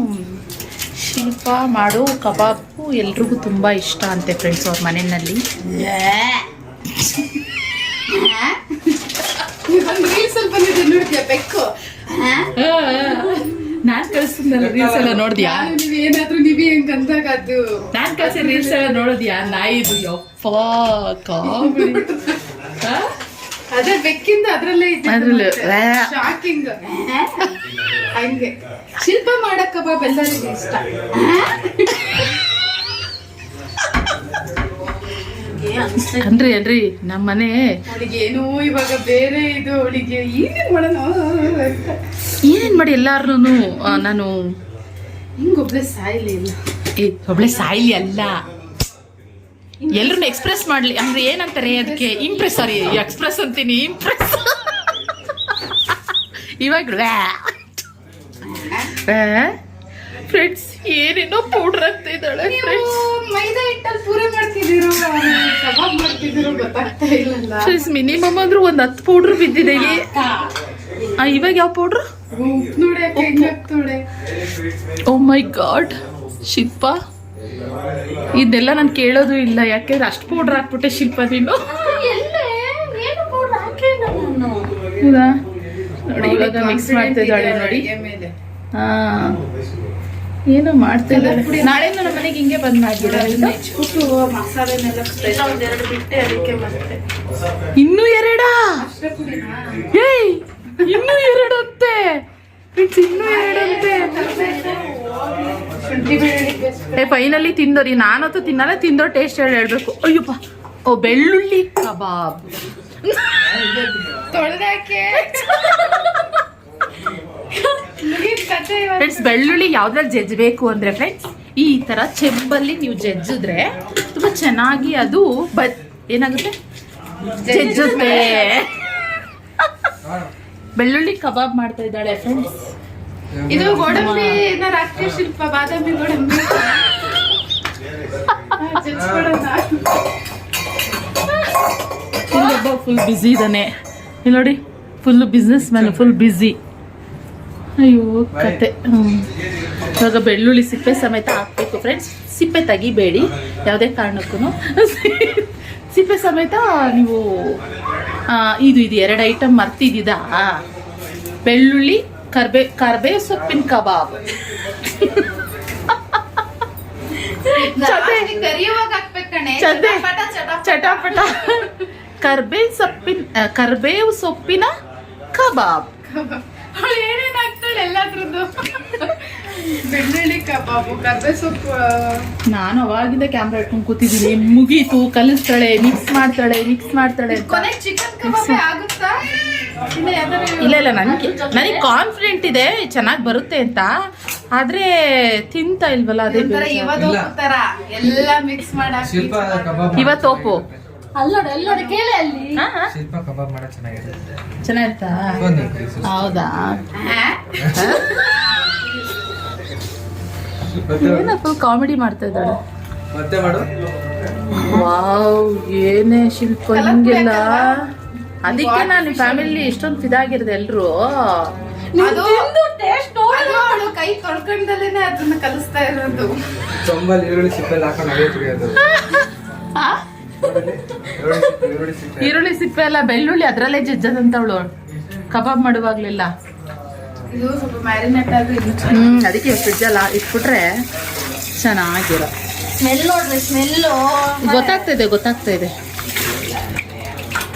ಶಿಲ್ಪ ಮಾಡೋ ಕಬಾಬು ಎಲ್ರಿಗೂ ತುಂಬ ಇಷ್ಟ ಅಂತೆ ಫ್ರೆಂಡ್ಸ್ ಅವ್ರ ಮನೆಯಲ್ಲಿ. ಬೆಕ್ಕು ನಾನು ಕಳಿಸ್ತಿದ್ದಲ್ಲ ರೀಲ್ಸ್ ಎಲ್ಲ ನೋಡಿದ್ಯಾ? ನೀವು ಏನಾದರೂ ಏನಾದ್ರೂ ನೀವೇ ಹೆಂಗ್ ಅಂದಾಗ ಅದು ನಾನು ಕಳ್ಸಿದ ರೀಲ್ಸ್ ಎಲ್ಲ ನೋಡಿದ್ಯಾ? ನಾಯಿದು ಯಪ್ಪ ಕಾಮಿಡಿ. ಅದೇ ಬೆಕ್ಕಿಂದ ಅದ್ರಲ್ಲೇ ಅದ್ರಲ್ಲೇ. ಶಾಕಿಂಗ್. ಹಂಗೆ. ಶಿಲ್ಪ ಮಾಡಕ್ ಕಬಾಬ್ ಎಲ್ಲರಿಗೂ ಇಷ್ಟ. ಅಂದ್ರೆ ಅಲ್ರಿ ಇದೆ. ಅನ್ರಿ ಅನ್ರಿ ನಮ್ಮ ಮನೆ ಅವಳಿಗೆ ಏನೋ ಇವಾಗ ಬೇರೆ ಇದು ಅವಳಿಗೆ ಏನೇನ್ ಮಾಡೋಣ? ಏನೇನ್ ಏನೇನು ಮಾಡಿ ಎಲ್ಲಾರು ನಾನು ಹಿಂಗೊಬ್ಳೆ ಸಾಯ್ಲಿ ಇಲ್ಲ. ಏ ಒಬ್ಳೆ ಸಾಯಿಲಿ ಅಲ್ಲ. ಎಲ್ಲರನ್ನು ಎಕ್ಸ್ಪ್ರೆಸ್ ಮಾಡ್ಲಿ. ಅಂದ್ರೆ ಏನಂತಾರೆ ಅದಕ್ಕೆ? ಇಂಪ್ರೆಸ್ ಸಾರಿ ಎಕ್ಸ್ಪ್ರೆಸ್ ಅಂತೀನಿ ಇಂಪ್ರೆಸ್ ಇವಾಗ ಫ್ರೆಂಡ್ಸ್ ಏನೇನೋ ಪೌಡರ್ ಆಗ್ತಾ ಇದ್ದಾಳೆ ಫ್ರೆಂಡ್ಸ್ ಮೈದಾ ಹಿಟ್ಟಲ್ಲಿ ಪೂರಿ ಮಾಡ್ತಿದ್ದೀರೋ ಕಬಾಬ್ ಮಾಡ್ತಿದ್ದೀರೋ ಗೊತ್ತಾಗ್ತಾ ಫ್ರೆಂಡ್ಸ್ ಮಿನಿಮಮ್ ಅಂದ್ರೆ ಒಂದು ಹತ್ತು ಪೌಡರ್ ಬಿದ್ದಿದೆ ಇವಾಗ ಯಾವ ಪೌಡರ್ ನೋಡಿ ಓ ಮೈ ಗಾಡ್ ಶಿಲ್ಪ. ಇದೆಲ್ಲ ನಾನು ಕೇಳೋದು ಇಲ್ಲ. ಯಾಕೆಂದ್ರೆ ಅಷ್ಟು ಪೌಡ್ರ್ ಹಾಕ್ಬಿಟ್ಟೆ ಶಿಲ್ಪ ನೀನು. ಹೌದಾ? ನೋಡಿ ಇವಾಗ ಮಿಕ್ಸ್ ಮಾಡ್ತಾ ಇದ್ದಾಳೆ ನೋಡಿ. ಹಾ. ಏನೋ ಮಾಡ್ತಾ ಇದ್ದಾರೆ ನಾಳೆ ನಮ್ಮ ಮನೆಗೆ ಹಿಂಗೆ ಬಂದ್ ಇನ್ನೂ ಮತ್ತೆ. ಇನ್ನೂ ಎರಡಾ? ಏಯ್ ಇನ್ನೂ ಎರಡಂತೆ. ಫೈನಲಿ ತಿಂದೋರಿ. ನಾನಂತೂ ತಿನ್ನಲ್ಲ ತಿಂದೋ ಟೇಸ್ಟ್ ಹೇಳಿ ಹೇಳ್ಬೇಕು. ಅಯ್ಯಪ್ಪ. ಓ ಬೆಳ್ಳುಳ್ಳಿ ಕಬಾಬ್. ಫ್ರೆಂಡ್ಸ್ ಬೆಳ್ಳುಳ್ಳಿ ಯಾವ್ದ್ರಲ್ಲಿ ಜಜ್ಬೇಕು ಅಂದ್ರೆ ಫ್ರೆಂಡ್ಸ್ ಈ ತರ ಚೆಂಬಲ್ಲಿ ನೀವು ಜಜ್ಜಿದ್ರೆ ತುಂಬಾ ಚೆನ್ನಾಗಿ ಅದು ಬ ಏನಾಗುತ್ತೆ? ಜಜ್ಜುತ್ತೆ. ಬೆಳ್ಳುಳ್ಳಿ ಕಬಾಬ್ ಮಾಡ್ತಾ ಇದ್ದಾಳೆ ಫ್ರೆಂಡ್ಸ್ ಇದು ಗೋಡಂಬಿ ರಾಷ್ಟ್ರೀಯ ಶಿಲ್ಪ ಬಾದಾಮಿ ಗೋಡಂಬಿ. ಇಲ್ಲೊಬ್ಬ ಫುಲ್ ಬ್ಯುಸಿ ಇದಾನೆ ಇಲ್ಲಿ ನೋಡಿ full businessman full busy ಅಯ್ಯೋ ಕತೆ. ಇವಾಗ ಬೆಳ್ಳುಳ್ಳಿ ಸಿಪ್ಪೆ ಸಮೇತ ಹಾಕ್ಬೇಕು ಫ್ರೆಂಡ್ಸ್ ಸಿಪ್ಪೆ ತೆಗಿಬೇಡಿ ಯಾವುದೇ ಕಾರಣಕ್ಕೂ. ಸಿಪ್ಪೆ ಸಮೇತ ನೀವು ಇದು ಇದು ಎರಡು ಐಟಮ್ ಮರ್ತಿದ್ದೀದ ಬೆಳ್ಳುಳ್ಳಿ ಕರ್ಬೇ ಕರ್ಬೇ ಸೊಪ್ಪಿನ ಕಬಾಬ್. ಚಟಾಪಟ, ಕರ್ಬೆ ಸೊಪ್ಪಿನ ಕರ್ಬೇವು ಸೊಪ್ಪಿನ ಕಬಾಬ್. ಏನೇನಾಗ್ತಾಳೆ ಎಲ್ಲದ್ರದ್ದು? ಬೆಳ್ಳುಳ್ಳಿ ಕಬಾಬು ಕರ್ಬೇ ಸೊಪ್ಪು ನಾನು ಅವಾಗಿಂದ ಕ್ಯಾಮ್ರಾ ಇಟ್ಕೊಂಡು ಕೂತಿದ್ದೀನಿ. ಮುಗೀತು ಕಲಿಸ್ತಾಳೆ ಮಿಕ್ಸ್ ಮಾಡ್ತಾಳೆ ಮಿಕ್ಸ್ ಮಾಡ್ತಾಳೆ ಅಂತ. ಚಿಕನ್ ಕಬಾಬೇ ಆಗುತ್ತಾ? ಇಲ್ಲ ಇಲ್ಲ ನನಗೆ ನನಗೆ ಕಾನ್ಫಿಡೆಂಟ್ ಇದೆ ಚೆನ್ನಾಗಿ ಬರುತ್ತೆ ಅಂತ. ಆದ್ರೆ ತಿಂತಾ ಇಲ್ವಲ್ಲ ಅದೇ ಎಲ್ಲ ಮಿಕ್ಸ್ ಮಾಡಿ ಇವತ್ತು ಒಪ್ಪು ಹೌದಾ? ಅಲ್ಲೋಡ ಏನೋ ಫುಲ್ ಕಾಮಿಡಿ ಮಾಡ್ತಾ ಇದ್ದಾಳೆ. ಮತ್ತೆ ಮಾಡು. ವಾವ್ ಏನೇ ಶಿಲ್ಪ ಹಿಂಗೆಲ್ಲ. ಅದಕ್ಕೆ ನಾನು ಫ್ಯಾಮಿಲಿ ಇಷ್ಟೊಂದು ಫಿದಾಗಿರೋದು ಎಲ್ಲರೂ ಅದು ಟೇಸ್ಟ್ ಅವಳು ಕೈ ತೊಳ್ಕೊಂಡಲೇನೆ ಅದನ್ನ ಕಲಿಸ್ತಾ ಇರೋದು. ಚೊಂಬಲ್ ಈರುಳ್ಳಿ ಸಿಪ್ಪೆಲ್ಲ ಹಾಕೊಂಡು ಅದೇ ಸಿಪ್ಪೆ ಈರುಳ್ಳಿ ಸಿಪ್ಪೆ. ಎಲ್ಲ ಬೆಳ್ಳುಳ್ಳಿ ಅದ್ರಲ್ಲೇ ಜಜ್ಜದಂತವಳು. ಕಬಾಬ್ ಮಾಡುವಾಗ್ಲಿಲ್ಲ. ಇದು ಸ್ವಲ್ಪ ಮ್ಯಾರಿನೇಟ್ ಆಗಿ ಅದಕ್ಕೆ ಫ್ರಿಜ್ ಎಲ್ಲ ಇಟ್ಬಿಟ್ರೆ ಚೆನ್ನಾಗಿರೋ. ಸ್ಮೆಲ್ ನೋಡ್ರಿ ಸ್ಮೆಲ್ಲು ಗೊತ್ತಾಗ್ತಾ ಇದೆ ಗೊತ್ತಾಗ್ತಾ ಇದೆ.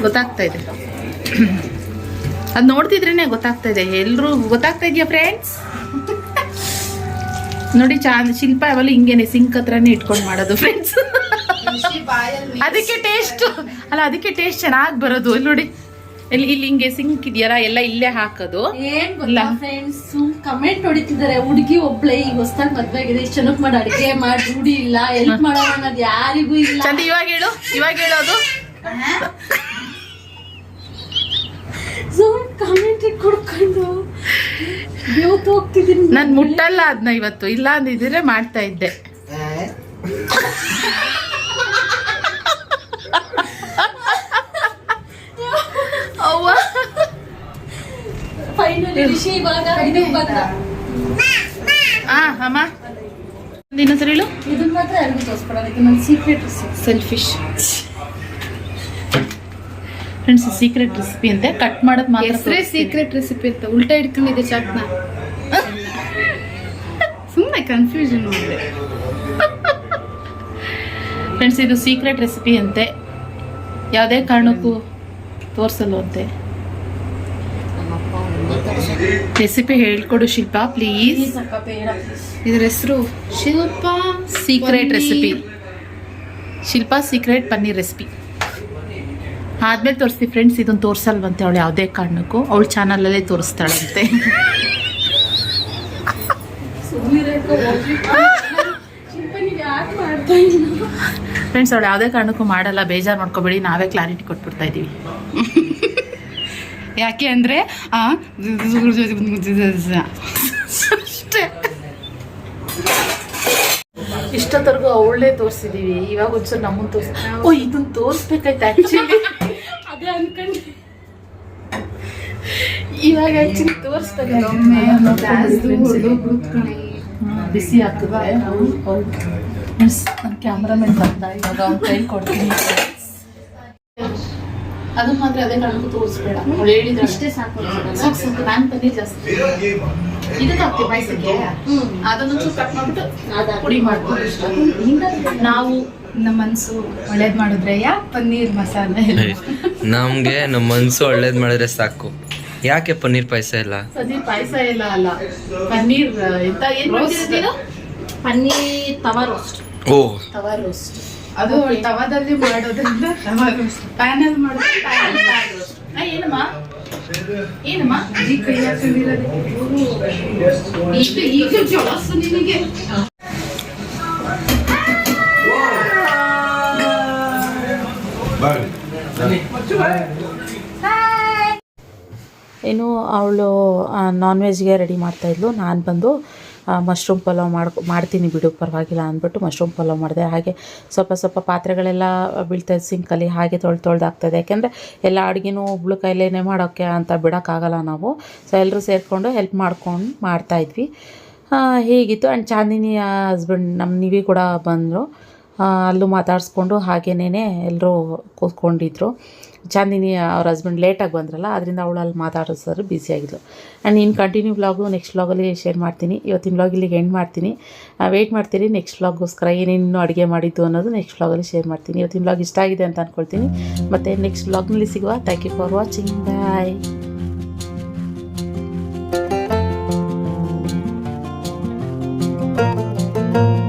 ಗೊತ್ತಾಗ್ತಾ ಇದೆ. ಅದು ನೋಡ್ತಿದ್ರೇನೆ ಗೊತ್ತಾಗ್ತಾ ಇದೆ. ಎಲ್ರು ಗೊತ್ತಾಗ್ತಾ ಇದೆಯಾ ಫ್ರೆಂಡ್ಸ್ ನೋಡಿ ಚಾ ಶಿಲ್ಪ ಯಾವಲ್ಲ ಹಿಂಗೇನೆ ಸಿಂಕ್ ಹತ್ರನೇ ಇಟ್ಕೊಂಡು ಮಾಡೋದು ಫ್ರೆಂಡ್ಸ್ ಅದಕ್ಕೆ ಟೇಸ್ಟ್ ಅಲ್ಲ ಅದಕ್ಕೆ ಟೇಸ್ಟ್ ಚೆನ್ನಾಗಿ ಬರೋದು ನೋಡಿ. ಇಲ್ಲಿ ಇಲ್ಲಿ ಹಿಂಗೆ ಸಿಂಕ್ ಇದೆಯಲ್ಲ ಎಲ್ಲ ಇಲ್ಲೇ ಹಾಕೋದು. ಏನ್ ಇಲ್ಲ. ಗೊತ್ತಾ ಫ್ರೆಂಡ್ಸ್ ಕಮೆಂಟ್ ಹೊಡಿತಿದ್ದಾರೆ. ಹುಡುಗಿ ಒಬ್ಳೆ ಈಗ ಹೊಸ್ದಾಗ ಮದ್ವೆ ಆಗಿದೆ ಇಷ್ಟು ಚೆನ್ನಾಗ್ ಮಾಡಿ ಅಡಿಗೆ ಮಾಡಿ ರೂಢಿ ಇಲ್ಲ. ಹೆಲ್ಪ್ ಮಾಡೋಣ ಅನ್ನೋದು ಯಾರಿಗೂ ಇಲ್ಲ. ಚಂದ ಇವಾಗ ಹೇಳು. ಇವಾಗ ಹೇಳೋದು ಸುಮ್ ಕಮೆಂಟ್ ಕೊಡ್ಕೊಂಡು ಬೇವತ್ತು ಹೋಗ್ತಿದ್ದೀನಿ. ನಾನು ಮುಟ್ಟಲ್ಲ ಅದ್ನ ಇವತ್ತು. ಇಲ್ಲ ಅಂದಿದ್ರೆ ಮಾಡ್ತಾ ಇದ್ದೆ. ರಿಷಿ ಇವಾಗ ಇದಕ್ ಬಂದ ಆ ಅಮ್ಮ. ಇನ್ನೊಂದ್ಸರಿ ಹೇಳು. ಇದನ್ನ ಮಾತ್ರ ಯಾರಿಗೂ ತೋರಿಸ್ಕೊಡೋದಕ್ಕೆ ನನ್ನ secret recipe selfish friends secret recipe ಅಂತೆ. ಕಟ್ ಮಾಡೋದು ಮಾತ್ರ ಹೆಸರೇ ಸೀಕ್ರೆಟ್ ರೆಸಿಪಿ ಅಂತ. ಉಲ್ಟಾ ಇಟ್ಕೊಂಡಿದೆ ಚಾಟ್ನ ಸುಮ್ಮನೆ ಕನ್ಫ್ಯೂಷನ್ ಮಾಡಿದೆ. ಫ್ರೆಂಡ್ಸ್ ಇದು ಸೀಕ್ರೆಟ್ ರೆಸಿಪಿ ಅಂತೆ. ಯಾವುದೇ ಕಾರಣಕ್ಕೂ ತೋರಿಸಲು ಅಂತೆ ರೆಸಿಪಿ ಹೇಳ್ಕೊಡು ಶಿಲ್ಪ ಪ್ಲೀಸ್. ಇದ್ರ ಹೆಸರು Shilpa secret recipe Shilpa secret paneer recipe ಆದ್ಮೇಲೆ ತೋರಿಸ್ತೀವಿ ಫ್ರೆಂಡ್ಸ್ ಇದನ್ನು ತೋರಿಸಲ್ವಂತೆ ಅವಳು ಯಾವುದೇ ಕಾರಣಕ್ಕೂ. ಅವಳು ಚಾನಲಲ್ಲೇ ತೋರಿಸ್ತಾಳಂತೆ. ಫ್ರೆಂಡ್ಸ್ ಅವಳು ಯಾವುದೇ ಕಾರಣಕ್ಕೂ ಮಾಡಲ್ಲ ಬೇಜಾರು ಮಾಡ್ಕೋಬೇಡಿ ನಾವೇ ಕ್ಲಾರಿಟಿ ಕೊಟ್ಬಿಡ್ತಾ ಇದ್ದೀವಿ ಯಾಕೆ ಅಂದ್ರೆ ಆ ಅಷ್ಟೇ ಇಷ್ಟೊತ್ತರೆಗೂ ಅವಳೇ ತೋರಿಸಿದೀವಿ ಇವಾಗ ಒಂದ್ಸಲ ನಮ್ಮನ್ನ ತೋರಿಸ್ ಓ ಇದನ್ನ ತೋರಿಸ್ಬೇಕಾಯ್ತು ಆ್ಯಕ್ಚುಲಿ ಅದೇ ಅನ್ಕೊಂಡು. ಇವಾಗ ಆ್ಯಕ್ಚುಲಿ ತೋರಿಸ್ಬೇಕಾಯ್ತು. ಬಿಸಿ ಆಗ್ತದೆ. ನನ್ನ ಕ್ಯಾಮ್ರಾಮನ್ ಬಂದ ಇವಾಗ ಅವ್ನ ಕೈ ಕೊಡ್ತೀನಿ. ಅದನ್ನ ಮಾತ್ರ ಅದೇ ಕಾರಣಕ್ಕೂ ತೋರಿಸ್ಬೇಡ. ಅವಳು ಹೇಳಿದ್ರೆ ಅಷ್ಟೇ ಸಾಕು ಸಾಕು ಸಾಕು ನಾನು ಪನ್ನೀರ್ ಜಾಸ್ತಿ. ಇದಕ್ಕೆ ಹಾಕ್ತೀವಿ ಪಾಯಸಕ್ಕೆ ಅದನ್ನ ಚೂರು ಕಟ್ ಮಾಡ್ಬಿಟ್ಟು ಪುಡಿ ಮಾಡ್ಕೊಂಡು ನಾವು ನಮ್ಮ ಮನ್ಸು ಒಳ್ಳೇದು ಮಾಡಿದ್ರೆ ಯಾ ಪನ್ನೀರ್ ಮಸಾಲೆ ನಮ್ಗೆ ನಮ್ಮ ಮನ್ಸು ಒಳ್ಳೇದ್ ಮಾಡಿದ್ರೆ ಸಾಕು. ಯಾಕೆ ಪನ್ನೀರ್ ಪಾಯಸ ಇಲ್ಲ? ಪನ್ನೀರ್ ಪಾಯಸ ಇಲ್ಲ ಅಲ್ಲ. ಪನ್ನೀರ್ ಎಂತ ಏನ್ ಪನ್ನೀರ್ ತವಾ ರೋಸ್ಟ್ ಓ. ತವಾ ರೋಸ್ಟ್ ಅದು ತವಾದಲ್ಲಿ ಮಾಡೋದ್ರಿಂದ ತವಾ ರೋಸ್ಟ್ ಪ್ಯಾನಲ್ಲಿ ಮಾಡೋದು ಪ್ಯಾನ್ ರೋಸ್ಟ್ ಏನಮ್ಮ? ಏನಮ್ಮ? ಈ ಕೈ ಹಾಕೊಂಡಿರೋದು ಈಗ ಈಗ ಜೋಳಸ್ಸು ನಿನಗೆ ಏನು ಅವಳು ನಾನ್ ವೆಜ್ಗೆ ರೆಡಿ ಮಾಡ್ತಾ ಇದ್ಲು. ನಾನು ಬಂದು ಮಶ್ರೂಮ್ ಪಲಾವ್ ಮಾಡ್ಕೊ, ಮಾಡ್ತೀನಿ ಬಿಡು, ಪರವಾಗಿಲ್ಲ ಅಂದ್ಬಿಟ್ಟು ಮಶ್ರೂಮ್ ಪಲಾವ್ ಮಾಡಿದೆ. ಹಾಗೆ ಸ್ವಲ್ಪ ಸ್ವಲ್ಪ ಪಾತ್ರೆಗಳೆಲ್ಲ ಬೀಳ್ತಾ ಸಿಂಕಲ್ಲಿ ಹಾಗೆ ತೊಳ್ದು ತೊಳ್ದಾಗ್ತದೆ. ಯಾಕೆಂದರೆ ಎಲ್ಲ ಅಡುಗೆನೂ ಒಬ್ಳು ಕೈಲೇನೆ ಮಾಡೋಕ್ಕೆ ಅಂತ ಬಿಡೋಕ್ಕಾಗಲ್ಲ ನಾವು. ಸೊ ಎಲ್ಲರೂ ಸೇರಿಕೊಂಡು ಹೆಲ್ಪ್ ಮಾಡ್ಕೊಂಡು ಮಾಡ್ತಾಯಿದ್ವಿ ಹೀಗಿತ್ತು. ಆ್ಯಂಡ್ ಚಾಂದಿನಿ ಹಸ್ಬೆಂಡ್ ನಮ್ಮ ನೀವೇ ಕೂಡ ಬಂದರು. ಅಲ್ಲೂ ಮಾತಾಡಿಸ್ಕೊಂಡು ಹಾಗೇನೇ ಎಲ್ಲರೂ ಕೂತ್ಕೊಂಡಿದ್ರು. ಚಾಂದಿನಿ ಅವ್ರ ಹಸ್ಬೆಂಡ್ ಲೇಟಾಗಿ ಬಂದ್ರಲ್ಲ, ಅದರಿಂದ ಅವಳು ಅಲ್ಲಿ ಮಾತಾಡಿಸೋರು ಬ್ಯುಸಿಯಾಗಿದ್ಲು ಆ್ಯಂಡ್ ಇನ್ನು ಕಂಟಿನ್ಯೂ ವ್ಲಾಗು ನೆಕ್ಸ್ಟ್ ವ್ಲಾಗಲ್ಲಿ ಶೇರ್ ಮಾಡ್ತೀನಿ. ಇವತ್ತಿನ ವ್ಲಾಗ್ ಇಲ್ಲಿಗೆ ಎಂಡ್ ಮಾಡ್ತೀನಿ. ವೆಯ್ಟ್ ಮಾಡ್ತೀರಿ ನೆಕ್ಸ್ಟ್ ವ್ಲಾಗೋಸ್ಕರ ಏನೇನು ಅಡುಗೆ ಮಾಡಿದ್ದು ಅನ್ನೋದು ನೆಕ್ಸ್ಟ್ ವ್ಲಾಗಲ್ಲಿ ಶೇರ್ ಮಾಡ್ತೀನಿ. ಇವತ್ತಿನ ವ್ಲಾಗ್ ಇಷ್ಟ ಆಗಿದೆ ಅಂತ ಅಂದ್ಕೊಳ್ತೀನಿ ಮತ್ತು ನೆಕ್ಸ್ಟ್ ವ್ಲಾಗ್ನಲ್ಲಿ ಸಿಗುವ. Thank you for watching bye